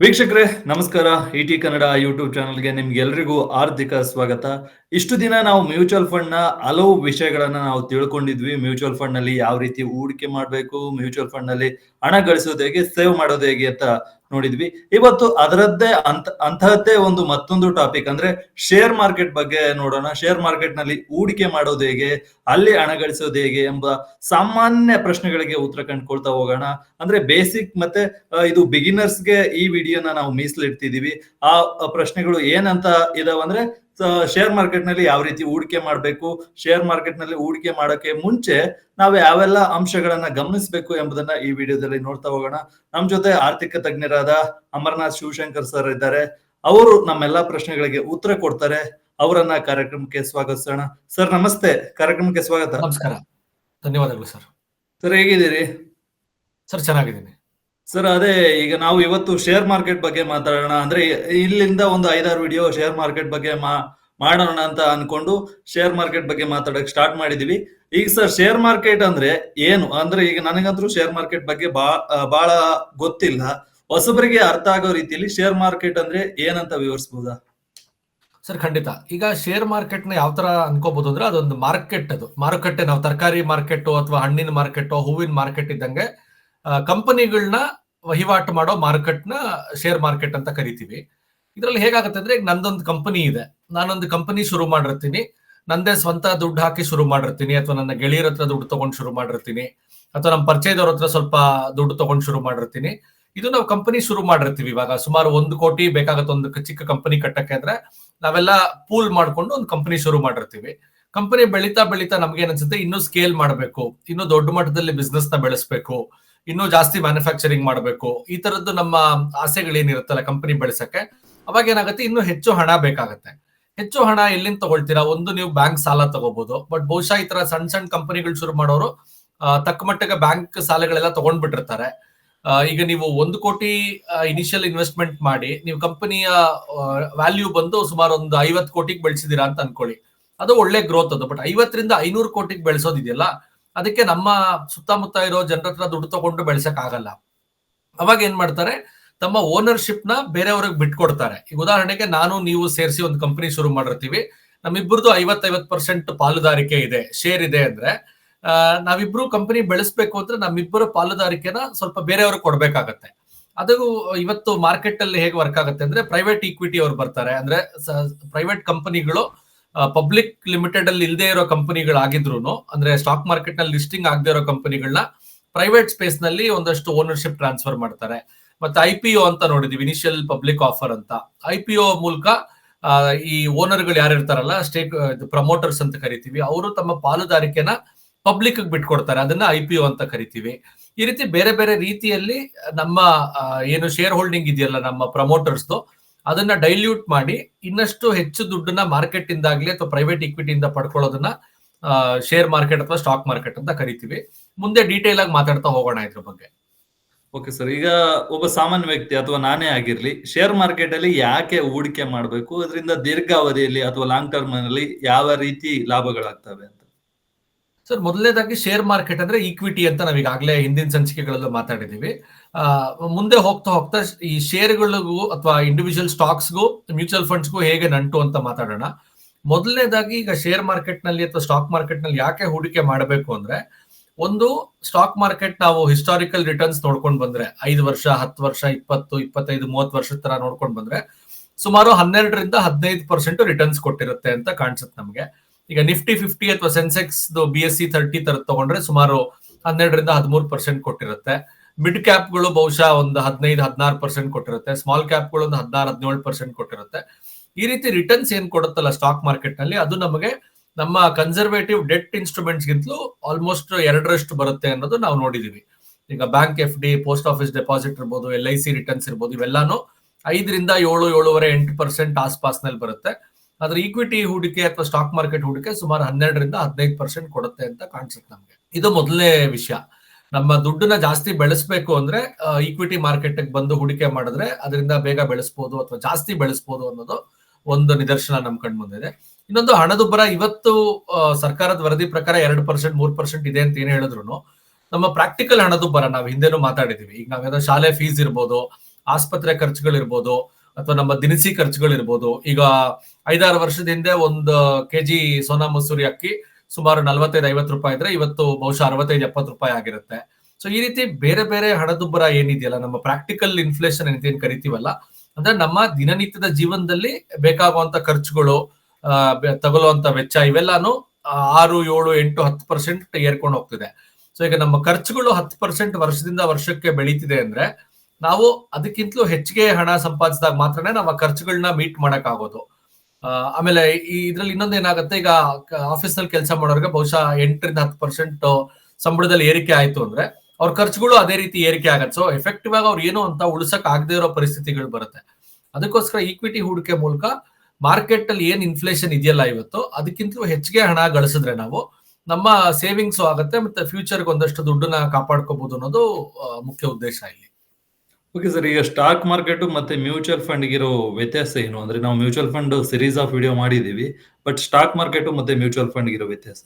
ವೀಕ್ಷಕರೇ ನಮಸ್ಕಾರ. ಇಟಿ ಕನ್ನಡ ಯೂಟ್ಯೂಬ್ ಚಾನಲ್ಗೆ ನಿಮ್ಗೆಲ್ರಿಗೂ ಆರ್ಥಿಕ ಸ್ವಾಗತ. ಇಷ್ಟು ದಿನ ನಾವು ಮ್ಯೂಚುವಲ್ ಫಂಡ್ನ ಹಲವು ವಿಷಯಗಳನ್ನ ನಾವು ತಿಳ್ಕೊಂಡಿದ್ವಿ. ಮ್ಯೂಚುವಲ್ ಫಂಡ್ನಲ್ಲಿ ಯಾವ ರೀತಿ ಹೂಡಿಕೆ ಮಾಡಬೇಕು, ಮ್ಯೂಚುವಲ್ ಫಂಡ್ನಲ್ಲಿ ಹಣ ಗಳಿಸೋದು ಹೇಗೆ, ಸೇವ್ ಮಾಡೋದು ಹೇಗೆ ಅಂತ ನೋಡಿದ್ವಿ. ಇವತ್ತು ಅದರದ್ದೇ ಅಂತ ಅಂತಹದ್ದೇ ಒಂದು ಮತ್ತೊಂದು ಟಾಪಿಕ್ ಅಂದ್ರೆ ಶೇರ್ ಮಾರ್ಕೆಟ್ ಬಗ್ಗೆ ನೋಡೋಣ. ಶೇರ್ ಮಾರ್ಕೆಟ್ನಲ್ಲಿ ಹೂಡಿಕೆ ಮಾಡೋದು ಹೇಗೆ, ಅಲ್ಲಿ ಹಣ ಗಳಿಸೋದು ಹೇಗೆ ಎಂಬ ಸಾಮಾನ್ಯ ಪ್ರಶ್ನೆಗಳಿಗೆ ಉತ್ತರ ಕಂಡುಕೊಳ್ತಾ ಹೋಗೋಣ. ಅಂದ್ರೆ ಬೇಸಿಕ್ ಮತ್ತೆ ಇದು ಬಿಗಿನರ್ಸ್ಗೆ ಈ ವಿಡಿಯೋನ ನಾವು ಮೀಸಲಿಡ್ತಿದೀವಿ ಆ ಪ್ರಶ್ನೆಗಳು ಏನಂತ ಇದಾವಂದ್ರೆ ಶೇರ್ ಮಾರ್ಕೆಟ್ನಲ್ಲಿ ಯಾವ ರೀತಿ ಹೂಡಿಕೆ ಮಾಡಬೇಕು? ಶೇರ್ ಮಾರ್ಕೆಟ್ನಲ್ಲಿ ಹೂಡಿಕೆ ಮಾಡೋಕೆ ಮುಂಚೆ ನಾವು ಯಾವೆಲ್ಲ ಅಂಶಗಳನ್ನ ಗಮನಿಸಬೇಕು ಎಂಬುದನ್ನ ಈ ವಿಡಿಯೋದಲ್ಲಿ ನೋಡ್ತಾ ಹೋಗೋಣ. ನಮ್ಮ ಜೊತೆ ಆರ್ಥಿಕ ತಜ್ಞರಾದ ಅಮರನಾಥ್ ಶಿವಶಂಕರ್ ಸರ್ ಇದ್ದಾರೆ. ಅವರು ನಮ್ಮೆಲ್ಲ ಪ್ರಶ್ನೆಗಳಿಗೆ ಉತ್ತರ ಕೊಡ್ತಾರೆ. ಅವರನ್ನ ಕಾರ್ಯಕ್ರಮಕ್ಕೆ ಸ್ವಾಗತಿಸೋಣ. ಸರ್ ನಮಸ್ತೆ. ಕಾರ್ಯಕ್ರಮಕ್ಕೆ ಸ್ವಾಗತ. ನಮಸ್ಕಾರ. ಧನ್ಯವಾದಗಳು ಸರ್ ಸರ್ ಹೇಗಿದ್ದೀರಿ? ಸರ್ ಚೆನ್ನಾಗಿದ್ದೀನಿ. ಸರ್ ಅದೇ, ಈಗ ನಾವು ಇವತ್ತು ಶೇರ್ ಮಾರ್ಕೆಟ್ ಬಗ್ಗೆ ಮಾತಾಡೋಣ. ಅಂದ್ರೆ, ಇಲ್ಲಿಂದ ಒಂದು ಐದಾರು ವಿಡಿಯೋ ಶೇರ್ ಮಾರ್ಕೆಟ್ ಬಗ್ಗೆ ಮಾ- ಮಾಡೋಣ ಅಂತ ಅನ್ಕೊಂಡು ಶೇರ್ ಮಾರ್ಕೆಟ್ ಬಗ್ಗೆ ಮಾತಾಡಕ್ ಸ್ಟಾರ್ಟ್ ಮಾಡಿದೀವಿ. ಈಗ ಸರ್ ಶೇರ್ ಮಾರ್ಕೆಟ್ ಅಂದ್ರೆ ಏನು? ಅಂದ್ರೆ, ಈಗ ನನಗಂತೂ ಶೇರ್ ಮಾರ್ಕೆಟ್ ಬಗ್ಗೆ ಬಾ ಬಹಳ ಗೊತ್ತಿಲ್ಲ. ಹೊಸಬರಿಗೆ ಅರ್ಥ ಆಗೋ ರೀತಿಯಲ್ಲಿ ಶೇರ್ ಮಾರ್ಕೆಟ್ ಅಂದ್ರೆ ಏನಂತ ವಿವರಿಸಬಹುದಾ ಸರ್ ಖಂಡಿತ. ಈಗ ಶೇರ್ ಮಾರ್ಕೆಟ್ನ ಯಾವ ತರ ಅನ್ಕೋಬಹುದು ಅಂದ್ರೆ, ಅದೊಂದು ಮಾರ್ಕೆಟ್ ಅದು. ಮಾರುಕಟ್ಟೆ, ನಾವು ತರಕಾರಿ ಮಾರ್ಕೆಟ್ ಅಥವಾ ಹಣ್ಣಿನ ಮಾರ್ಕೆಟ್ ಹೂವಿನ ಮಾರ್ಕೆಟ್ ಇದ್ದಂಗೆ ಕಂಪನಿಗಳನ್ನ ವಹಿವಾಟು ಮಾಡೋ ಮಾರ್ಕೆಟ್ನ ಶೇರ್ ಮಾರ್ಕೆಟ್ ಅಂತ ಕರಿತೀವಿ. ಇದ್ರಲ್ಲಿ ಹೇಗಾಗುತ್ತೆ ಅಂದ್ರೆ ನಂದೊಂದು ಕಂಪನಿ ಇದೆ. ನಾನೊಂದು ಕಂಪನಿ ಶುರು ಮಾಡಿರ್ತೀನಿ. ನಂದೇ ಸ್ವಂತ ದುಡ್ಡು ಹಾಕಿ ಶುರು ಮಾಡಿರ್ತೀನಿ. ಅಥವಾ ನನ್ನ ಗೆಳೆಯರ ಹತ್ರ ದುಡ್ಡು ತಗೊಂಡು ಶುರು ಮಾಡಿರ್ತೀನಿ. ಅಥವಾ ನಮ್ಮ ಪರಿಚಯದವ್ರ ಹತ್ರ ಸ್ವಲ್ಪ ದುಡ್ಡು ತಗೊಂಡು ಶುರು ಮಾಡಿರ್ತೀನಿ. ಇದು ನಾವು ಕಂಪನಿ ಶುರು ಮಾಡಿರ್ತೀವಿ ಇವಾಗ. ಸುಮಾರು ಒಂದು ಕೋಟಿ ಬೇಕಾಗುತ್ತೆ ಒಂದು ಚಿಕ್ಕ ಕಂಪನಿ ಕಟ್ಟಕ್ಕೆ ಅಂದ್ರೆ ನಾವೆಲ್ಲ ಪೂಲ್ ಮಾಡ್ಕೊಂಡು ಒಂದು ಕಂಪನಿ ಶುರು ಮಾಡಿರ್ತೀವಿ. ಕಂಪನಿ ಬೆಳೀತಾ ಬೆಳೀತಾ ನಮ್ಗೆ ಅನ್ಸುತ್ತೆ ಇನ್ನೂ ಸ್ಕೇಲ್ ಮಾಡಬೇಕು. ಇನ್ನೂ ದೊಡ್ಡ ಮಟ್ಟದಲ್ಲಿ ಬಿಸ್ನೆಸ್ನ ಬೆಳೆಸಬೇಕು. ಇನ್ನೂ ಜಾಸ್ತಿ ಮ್ಯಾನುಫ್ಯಾಕ್ಚರಿಂಗ್ ಮಾಡಬೇಕು. ಈ ತರದ್ದು ನಮ್ಮ ಆಸೆಗಳೇನಿರುತ್ತಲ್ಲ ಕಂಪನಿ ಬೆಳೆಸಕ್ಕೆ, ಅವಾಗ ಏನಾಗುತ್ತೆ? ಇನ್ನೂ ಹೆಚ್ಚು ಹಣ ಬೇಕಾಗುತ್ತೆ. ಹೆಚ್ಚು ಹಣ ಎಲ್ಲಿಂದ ತಗೊಳ್ತೀರಾ? ಒಂದು ನೀವು ಬ್ಯಾಂಕ್ ಸಾಲ ತಗೋಬಹುದು ಬಟ್ ಬಹುಶಃ ಈ ತರ ಸಣ್ಣ ಸಣ್ಣ ಕಂಪನಿಗಳು ಶುರು ಮಾಡೋರು ತಕ್ಕ ಮಟ್ಟಿಗೆ ಬ್ಯಾಂಕ್ ಸಾಲಗಳೆಲ್ಲ ತಗೊಂಡ್ಬಿಟ್ಟಿರ್ತಾರೆ. ಈಗ ನೀವು ಒಂದು ಕೋಟಿ ಇನಿಷಿಯಲ್ ಇನ್ವೆಸ್ಟ್ಮೆಂಟ್ ಮಾಡಿ, ನೀವು ಕಂಪನಿಯ ವ್ಯಾಲ್ಯೂ ಬಂದು ಸುಮಾರು ಒಂದು ಐವತ್ತು ಕೋಟಿಗೆ ಬೆಳೆಸಿದೀರಾ ಅಂತ ಅನ್ಕೊಳ್ಳಿ. ಅದು ಒಳ್ಳೆ ಗ್ರೋತ್ ಅದು. ಬಟ್ ಐವತ್ತರಿಂದ ಐನೂರು ಕೋಟಿಗೆ ಬೆಳೆಸೋದಿದೆಯಲ್ಲ? ಅದಕ್ಕೆ ನಮ್ಮ ಸುತ್ತಮುತ್ತ ಇರೋ ಜನರ ಹತ್ರ ದುಡ್ಡು ತಗೊಂಡು ಬೆಳೆಸಕ್ ಆಗಲ್ಲ ಅವಾಗ ಏನ್ ಮಾಡ್ತಾರೆ? ತಮ್ಮ ಓನರ್ಶಿಪ್ನ ಬೇರೆಯವ್ರಿಗೆ ಬಿಟ್ಕೊಡ್ತಾರೆ. ಈಗ ಉದಾಹರಣೆಗೆ ನಾನು, ನೀವು ಸೇರಿಸಿ ಒಂದು ಕಂಪನಿ ಶುರು ಮಾಡಿರ್ತೀವಿ. ನಮ್ಮಿಬ್ಬರದು ಐವತ್ತೈವತ್ ಪರ್ಸೆಂಟ್ ಪಾಲುದಾರಿಕೆ ಇದೆ ಶೇರ್ ಇದೆ ಅಂದ್ರೆ ನಾವಿಬ್ರು ಕಂಪನಿ ಬೆಳೆಸ್ಬೇಕು ಅಂದ್ರೆ ನಮ್ಮಿಬ್ಬರ ಪಾಲುದಾರಿಕೆನ ಸ್ವಲ್ಪ ಬೇರೆಯವ್ರಿಗೆ ಕೊಡ್ಬೇಕಾಗತ್ತೆ. ಅದು ಇವತ್ತು ಮಾರ್ಕೆಟ್ ಅಲ್ಲಿ ಹೇಗೆ ವರ್ಕ್ ಆಗುತ್ತೆ ಅಂದ್ರೆ ಪ್ರೈವೇಟ್ ಈಕ್ವಿಟಿ ಅವ್ರು ಬರ್ತಾರೆ. ಅಂದ್ರೆ ಪ್ರೈವೇಟ್ ಕಂಪನಿಗಳು ಪಬ್ಲಿಕ್ ಲಿಮಿಟೆಡ್ ಅಲ್ಲಿ ಇಲ್ಲದೆ ಇರೋ ಕಂಪನಿಗಳಾಗಿದ್ರು ಅಂದ್ರೆ ಸ್ಟಾಕ್ ಮಾರ್ಕೆಟ್ನಲ್ಲಿ ಲಿಸ್ಟಿಂಗ್ ಆಗದೆ ಇರೋ ಕಂಪನಿಗಳನ್ನ ಪ್ರೈವೇಟ್ ಸ್ಪೇಸ್ನಲ್ಲಿ ಒಂದಷ್ಟು ಓನರ್ಶಿಪ್ ಟ್ರಾನ್ಸ್ಫರ್ ಮಾಡ್ತಾರೆ. ಮತ್ತೆ ಐ ಪಿ ಒ ಅಂತ ನೋಡಿದೀವಿ ಇನಿಷಿಯಲ್ ಪಬ್ಲಿಕ್ ಆಫರ್ ಅಂತ. ಐ ಪಿ ಒ ಮೂಲಕ ಈ ಓನರ್ಗಳು ಯಾರು ಇರ್ತಾರಲ್ಲ ಸ್ಟೇಕ್ ಪ್ರಮೋಟರ್ಸ್ ಅಂತ ಕರಿತೀವಿ. ಅವರು ತಮ್ಮ ಪಾಲುದಾರಿಕೆನ ಪಬ್ಲಿಕ್ ಬಿಟ್ಕೊಡ್ತಾರೆ. ಅದನ್ನ ಐ ಪಿ ಒ ಅಂತ ಕರಿತೀವಿ. ಈ ರೀತಿ ಬೇರೆ ಬೇರೆ ರೀತಿಯಲ್ಲಿ ನಮ್ಮ ಏನು ಶೇರ್ ಹೋಲ್ಡಿಂಗ್ ಇದೆಯಲ್ಲ ನಮ್ಮ ಪ್ರಮೋಟರ್ಸ್ದು ಅದನ್ನ ಡೈಲ್ಯೂಟ್ ಮಾಡಿ ಇನ್ನಷ್ಟು ಹೆಚ್ಚು ದುಡ್ಡನ್ನ ಮಾರ್ಕೆಟ್ ಇಂದಾಗ್ಲಿ ಅಥವಾ ಪ್ರೈವೇಟ್ ಇಕ್ವಿಟಿಯಿಂದ ಪಡ್ಕೊಳ್ಳೋದನ್ನ ಶೇರ್ ಮಾರ್ಕೆಟ್ ಅಥವಾ ಸ್ಟಾಕ್ ಮಾರ್ಕೆಟ್ ಅಂತ ಕರಿತೀವಿ. ಮುಂದೆ ಡೀಟೇಲ್ ಆಗಿ ಮಾತಾಡ್ತಾ ಹೋಗೋಣ ಇದ್ರ ಬಗ್ಗೆ. ಓಕೆ ಸರ್ ಈಗ ಒಬ್ಬ ಸಾಮಾನ್ಯ ವ್ಯಕ್ತಿ ಅಥವಾ ನಾನೇ ಆಗಿರ್ಲಿ ಶೇರ್ ಮಾರ್ಕೆಟ್ ಅಲ್ಲಿ ಯಾಕೆ ಹೂಡಿಕೆ ಮಾಡಬೇಕು? ಅದರಿಂದ ದೀರ್ಘಾವಧಿಯಲ್ಲಿ ಅಥವಾ ಲಾಂಗ್ ಟರ್ಮ್ ಅಲ್ಲಿ ಯಾವ ರೀತಿ ಲಾಭಗಳಾಗ್ತವೆ? ಅಂತ ಸರ್ ಮೊದಲನೇದಾಗಿ ಶೇರ್ ಮಾರ್ಕೆಟ್ ಅಂದ್ರೆ ಈಕ್ವಿಟಿ ಅಂತ ನಾವೀಗಾಗಲೇ ಹಿಂದಿನ ಸಂಚಿಕೆಗಳಲ್ಲೂ ಮಾತಾಡಿದೀವಿ. ಮುಂದೆ ಹೋಗ್ತಾ ಹೋಗ್ತಾ ಈ ಶೇರ್ಗಳಿಗೂ ಅಥವಾ ಇಂಡಿವಿಜುವಲ್ ಸ್ಟಾಕ್ಸ್ಗೂ ಮ್ಯೂಚುವಲ್ ಫಂಡ್ಸ್ಗೂ ಹೇಗೆ ನಂಟು ಅಂತ ಮಾತಾಡೋಣ. ಮೊದಲನೇದಾಗಿ ಈಗ ಶೇರ್ ಮಾರ್ಕೆಟ್ನಲ್ಲಿ ಅಥವಾ ಸ್ಟಾಕ್ ಮಾರ್ಕೆಟ್ನಲ್ಲಿ ಯಾಕೆ ಹೂಡಿಕೆ ಮಾಡಬೇಕು ಅಂದ್ರೆ, ಒಂದು ಸ್ಟಾಕ್ ಮಾರ್ಕೆಟ್ ನಾವು ಹಿಸ್ಟಾರಿಕಲ್ ರಿಟರ್ನ್ಸ್ ನೋಡ್ಕೊಂಡು ಬಂದ್ರೆ, ಐದು ವರ್ಷ, ಹತ್ತು ವರ್ಷ, ಇಪ್ಪತ್ತು, ಇಪ್ಪತ್ತೈದು, ಮೂವತ್ತು ವರ್ಷದ ತರ ನೋಡ್ಕೊಂಡು ಬಂದ್ರೆ, ಸುಮಾರು ಹನ್ನೆರಡರಿಂದ ಹದಿನೈದು ಪರ್ಸೆಂಟ್ ರಿಟರ್ನ್ಸ್ ಕೊಟ್ಟಿರುತ್ತೆ ಅಂತ ಕಾಣಿಸುತ್ತೆ ನಮಗೆ. ಈಗ ನಿಫ್ಟಿ ಫಿಫ್ಟಿ ಅಥವಾ Sensex B S E thirty ತರ ತಗೊಂಡ್ರೆ ಸುಮಾರು ಹನ್ನೆರಡರಿಂದ ಹದಿಮೂರು ಪರ್ಸೆಂಟ್ ಕೊಟ್ಟಿರುತ್ತೆ. ಮಿಡ್ ಕ್ಯಾಪ್ಗಳು ಬಹುಶಃ ಒಂದು ಹದಿನೈದು, ಹದಿನಾರು ಪರ್ಸೆಂಟ್ ಕೊಟ್ಟಿರುತ್ತೆ. ಸ್ಮಾಲ್ ಕ್ಯಾಪ್ಗಳು ಒಂದು ಹದಿನಾರು, ಹದಿನೇಳು ಪರ್ಸೆಂಟ್ ಕೊಟ್ಟಿರುತ್ತೆ. ಈ ರೀತಿ ರಿಟರ್ನ್ಸ್ ಏನ್ ಕೊಡುತ್ತಲ್ಲ ಸ್ಟಾಕ್ ಮಾರ್ಕೆಟ್ನಲ್ಲಿ? ಅದು ನಮಗೆ ನಮ್ಮ ಕನ್ಸರ್ವೇಟಿವ್ ಡೆಟ್ ಇನ್ಸ್ಟ್ರೂಮೆಂಟ್ಸ್ ಗಿಂತಲೂ ಆಲ್ಮೋಸ್ಟ್ ಎರಡರಷ್ಟು ಬರುತ್ತೆ ಅನ್ನೋದು ನಾವು ನೋಡಿದೀವಿ. ಈಗ bank F D post office deposit ಇರ್ಬೋದು ಎಲ್ ಐ ಸಿ ರಿಟರ್ನ್ಸ್ ಇರ್ಬೋದು, ಇವೆಲ್ಲಾನು ಐದರಿಂದ ಏಳು, ಏಳುವರೆ, ಎಂಟು ಪರ್ಸೆಂಟ್ ಆಸ್ಪಾಸ್ನಲ್ಲಿ ಬರುತ್ತೆ. ಆದ್ರೆ ಈಕ್ವಿಟಿ ಹೂಡಿಕೆ ಅಥವಾ ಸ್ಟಾಕ್ ಮಾರ್ಕೆಟ್ ಹೂಡಿಕೆ ಸುಮಾರು ಹನ್ನೆರಡರಿಂದ ಹದಿನೈದು ಪರ್ಸೆಂಟ್ ಕೊಡುತ್ತೆ ಅಂತ ಕಾಣಿಸುತ್ತೆ ನಮಗೆ. ಇದು ಮೊದಲನೇ ವಿಷಯ. ನಮ್ಮ ದುಡ್ಡನ್ನ ಜಾಸ್ತಿ ಬೆಳೆಸಬೇಕು ಅಂದ್ರೆ ಈಕ್ವಿಟಿ ಮಾರ್ಕೆಟ್ ಬಂದು ಹೂಡಿಕೆ ಮಾಡಿದ್ರೆ ಅದರಿಂದ ಬೇಗ ಬೆಳೆಸಬಹುದು ಅಥವಾ ಜಾಸ್ತಿ ಬೆಳೆಸಬಹುದು ಅನ್ನೋದು ಒಂದು ನಿದರ್ಶನ ನಮ್ ಕಣ್ ಮುಂದಿದೆ ಇನ್ನೊಂದು ಹಣದುಬ್ಬರ ಇವತ್ತು ಸರ್ಕಾರದ ವರದಿ ಪ್ರಕಾರ ಎರಡು ಪರ್ಸೆಂಟ್ ಮೂರ್ ಪರ್ಸೆಂಟ್ ಇದೆ ಅಂತ ಏನ್ ಹೇಳಿದ್ರು ನಮ್ಮ ಪ್ರಾಕ್ಟಿಕಲ್ ಹಣದುಬ್ಬರ ನಾವು ಹಿಂದೆನೂ ಮಾತಾಡಿದೀವಿ. ಈಗ ನಾವೇನೋ ಶಾಲೆ ಫೀಸ್ ಇರ್ಬೋದು, ಆಸ್ಪತ್ರೆ ಖರ್ಚುಗಳಿರ್ಬೋದು ಅಥವಾ ನಮ್ಮ ದಿನಸಿ ಖರ್ಚುಗಳಿರ್ಬೋದು. ಈಗ ಐದಾರು ವರ್ಷದ ಹಿಂದೆ ಒಂದು ಕೆಜಿ ಸೋನಾ ಮಸೂರಿ ಅಕ್ಕಿ ಸುಮಾರು ನಲವತ್ತೈದು, ಐವತ್ತು ರೂಪಾಯಿ ಇದ್ರೆ ಇವತ್ತು ಬಹುಶಃ ಅರವತ್ತೈದು, ಎಪ್ಪತ್ತು ರೂಪಾಯಿ ಆಗಿರುತ್ತೆ. ಸೊ ಈ ರೀತಿ ಬೇರೆ ಬೇರೆ ಹಣದುಬ್ಬರ ಏನಿದೆಯಲ್ಲ, ನಮ್ಮ ಪ್ರಾಕ್ಟಿಕಲ್ ಇನ್ಫ್ಲೇಷನ್ ಏನ್ ಕರಿತೀವಲ್ಲ, ಅಂದ್ರೆ ನಮ್ಮ ದಿನನಿತ್ಯದ ಜೀವನದಲ್ಲಿ ಬೇಕಾಗುವಂತ ಖರ್ಚುಗಳು ತಗೊಳ್ಳುವಂತ ವೆಚ್ಚ ಇವೆಲ್ಲಾನು ಆರು, ಏಳು, ಎಂಟು, ಹತ್ತು ಪರ್ಸೆಂಟ್ ಏರ್ಕೊಂಡು ಹೋಗ್ತಿದೆ. ಸೊ ಈಗ ನಮ್ಮ ಖರ್ಚುಗಳು ಹತ್ತು ಪರ್ಸೆಂಟ್ ವರ್ಷದಿಂದ ವರ್ಷಕ್ಕೆ ಬೆಳೀತಿದೆ ಅಂದ್ರೆ ನಾವು ಅದಕ್ಕಿಂತಲೂ ಹೆಚ್ಚಿಗೆ ಹಣ ಸಂಪಾದಿಸಿದಾಗ ಮಾತ್ರನೇ ನಮ್ಮ ಖರ್ಚುಗಳನ್ನ ಮೀಟ್ ಮಾಡಕ್ ಆಗೋದು ಆಮೇಲೆ ಈ ಇದ್ರಲ್ಲಿ ಇನ್ನೊಂದು ಏನಾಗುತ್ತೆ, ಈಗ ಆಫೀಸ್ನಲ್ಲಿ ಕೆಲಸ ಮಾಡೋರಿಗೆ ಬಹುಶಃ ಎಂಟರಿಂದ ಹತ್ತು ಪರ್ಸೆಂಟ್ ಸಂಬಳದಲ್ಲಿ ಏರಿಕೆ ಆಯ್ತು ಅಂದ್ರೆ ಅವ್ರ ಖರ್ಚುಗಳು ಅದೇ ರೀತಿ ಏರಿಕೆ ಆಗತ್ತೆ. ಸೊ ಎಫೆಕ್ಟಿವ್ ಆಗಿ ಅವ್ರು ಏನು ಅಂತ ಉಳಿಸಕ್ ಆಗದೆ ಇರೋ ಪರಿಸ್ಥಿತಿಗಳು ಬರುತ್ತೆ. ಅದಕ್ಕೋಸ್ಕರ ಈಕ್ವಿಟಿ ಹೂಡಿಕೆ ಮೂಲಕ ಮಾರ್ಕೆಟ್ ಅಲ್ಲಿ ಏನ್ ಇನ್ಫ್ಲೇಷನ್ ಇದೆಯಲ್ಲ ಇವತ್ತು, ಅದಕ್ಕಿಂತಲೂ ಹೆಚ್ಚಿಗೆ ಹಣ ಗಳಿಸಿದ್ರೆ ನಾವು ನಮ್ಮ ಸೇವಿಂಗ್ಸ್ ಆಗುತ್ತೆ, ಮತ್ತೆ ಫ್ಯೂಚರ್ಗೆ ಒಂದಷ್ಟು ದುಡ್ಡನ್ನ ಕಾಪಾಡ್ಕೋಬಹುದು ಅನ್ನೋದು ಮುಖ್ಯ ಉದ್ದೇಶ ಇಲ್ಲಿ. ಓಕೆ ಸರ್ ಈಗ ಸ್ಟಾಕ್ ಮಾರ್ಕೆಟ್ ಮತ್ತೆ ಮ್ಯೂಚುವಲ್ ಫಂಡ್ ಇರೋ ವ್ಯತ್ಯಾಸ ಏನು? ಅಂದ್ರೆ ನಾವು mutual fund series of video ಮಾಡಿದೀವಿ ಬಟ್ ಸ್ಟಾಕ್ ಮಾರ್ಕೆಟ್ ಮತ್ತೆ ಮ್ಯೂಚುವಲ್ ಫಂಡ್ ಇರೋ ವ್ಯತ್ಯಾಸ?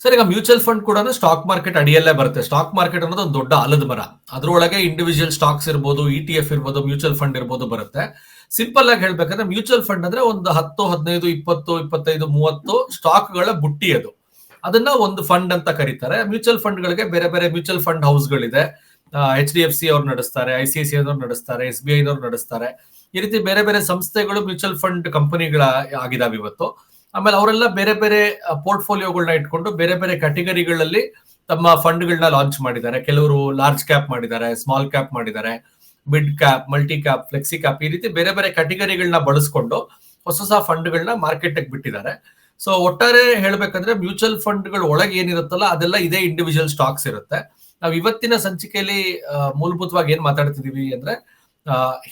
ಸರ್ ಈಗ ಮ್ಯೂಚುವಲ್ ಫಂಡ್ ಕೂಡ ಸ್ಟಾಕ್ ಮಾರ್ಕೆಟ್ ಅಡಿಯಲ್ಲೇ ಬರುತ್ತೆ. ಸ್ಟಾಕ್ ಮಾರ್ಕೆಟ್ ಅನ್ನೋದು ಒಂದು ದೊಡ್ಡ ಅಲದ ಮರ. ಅದರೊಳಗೆ ಇಂಡಿವಿಜುವಲ್ ಸ್ಟಾಕ್ಸ್ ಇರ್ಬೋದು ಇ ಟಿ ಎಫ್ ಇರ್ಬೋದು ಮ್ಯೂಚುವಲ್ ಫಂಡ್ ಇರ್ಬೋದು ಬರುತ್ತೆ. ಸಿಂಪಲ್ ಆಗಿ ಹೇಳ್ಬೇಕಂದ್ರೆ ಮ್ಯೂಚುವಲ್ ಫಂಡ್ ಅಂದ್ರೆ ಒಂದು ಹತ್ತು, ಹದಿನೈದು, ಇಪ್ಪತ್ತು, ಇಪ್ಪತ್ತೈದು, ಮೂವತ್ತು ಸ್ಟಾಕ್ಗಳ ಬುಟ್ಟಿ ಅದು. ಅದನ್ನ ಒಂದು ಫಂಡ್ ಅಂತ ಕರೀತಾರೆ. ಮ್ಯೂಚುವಲ್ ಫಂಡ್ಗಳಿಗೆ ಬೇರೆ ಬೇರೆ ಮ್ಯೂಚುವಲ್ ಫಂಡ್ ಹೌಸ್ಗಳಿದೆ ಎಚ್ ಡಿ ಎಫ್ ಸಿ ಅವ್ರು ನಡೆಸ್ತಾರೆ ಐ ಸಿ ಐ ಸಿ ಐನವ್ರು ನಡೆಸ್ತಾರೆ ಎಸ್ ಬಿ ಐನವ್ರು ನಡೆಸ್ತಾರೆ. ಈ ರೀತಿ ಬೇರೆ ಬೇರೆ ಸಂಸ್ಥೆಗಳು ಮ್ಯೂಚುವಲ್ ಫಂಡ್ ಕಂಪನಿಗಳ ಆಗಿದಾವೆ ಇವತ್ತು. ಆಮೇಲೆ ಅವರೆಲ್ಲ ಬೇರೆ ಬೇರೆ ಪೋರ್ಟ್ಫೋಲಿಯೋಗಳನ್ನ ಇಟ್ಕೊಂಡು ಬೇರೆ ಬೇರೆ ಕ್ಯಾಟಗರಿಗಳಲ್ಲಿ ತಮ್ಮ ಫಂಡ್ಗಳನ್ನ ಲಾಂಚ್ ಮಾಡಿದ್ದಾರೆ. ಕೆಲವರು ಲಾರ್ಜ್ ಕ್ಯಾಪ್ ಮಾಡಿದ್ದಾರೆ, ಸ್ಮಾಲ್ ಕ್ಯಾಪ್ ಮಾಡಿದ್ದಾರೆ, mid cap, multi cap, flexi cap ಈ ರೀತಿ ಬೇರೆ ಬೇರೆ ಕ್ಯಾಟಗರಿಗಳನ್ನ ಬಳಸ್ಕೊಂಡು ಹೊಸ ಹೊಸ ಫಂಡ್ಗಳನ್ನ ಮಾರ್ಕೆಟ್ಗೆ ಬಿಟ್ಟಿದ್ದಾರೆ. ಸೊ ಒಟ್ಟಾರೆ ಹೇಳ್ಬೇಕಂದ್ರೆ ಮ್ಯೂಚುವಲ್ ಫಂಡ್ಗಳ ಒಳಗೆ ಏನಿರುತ್ತಲ್ಲ ಅದೆಲ್ಲ ಇದೇ ಇಂಡಿವಿಜುವಲ್ ಸ್ಟಾಕ್ಸ್ ಇರುತ್ತೆ. ನಾವು ಇವತ್ತಿನ ಸಂಚಿಕೆಯಲ್ಲಿ ಮೂಲಭೂತವಾಗಿ ಏನ್ ಮಾತಾಡ್ತಿದೀವಿ ಅಂದ್ರೆ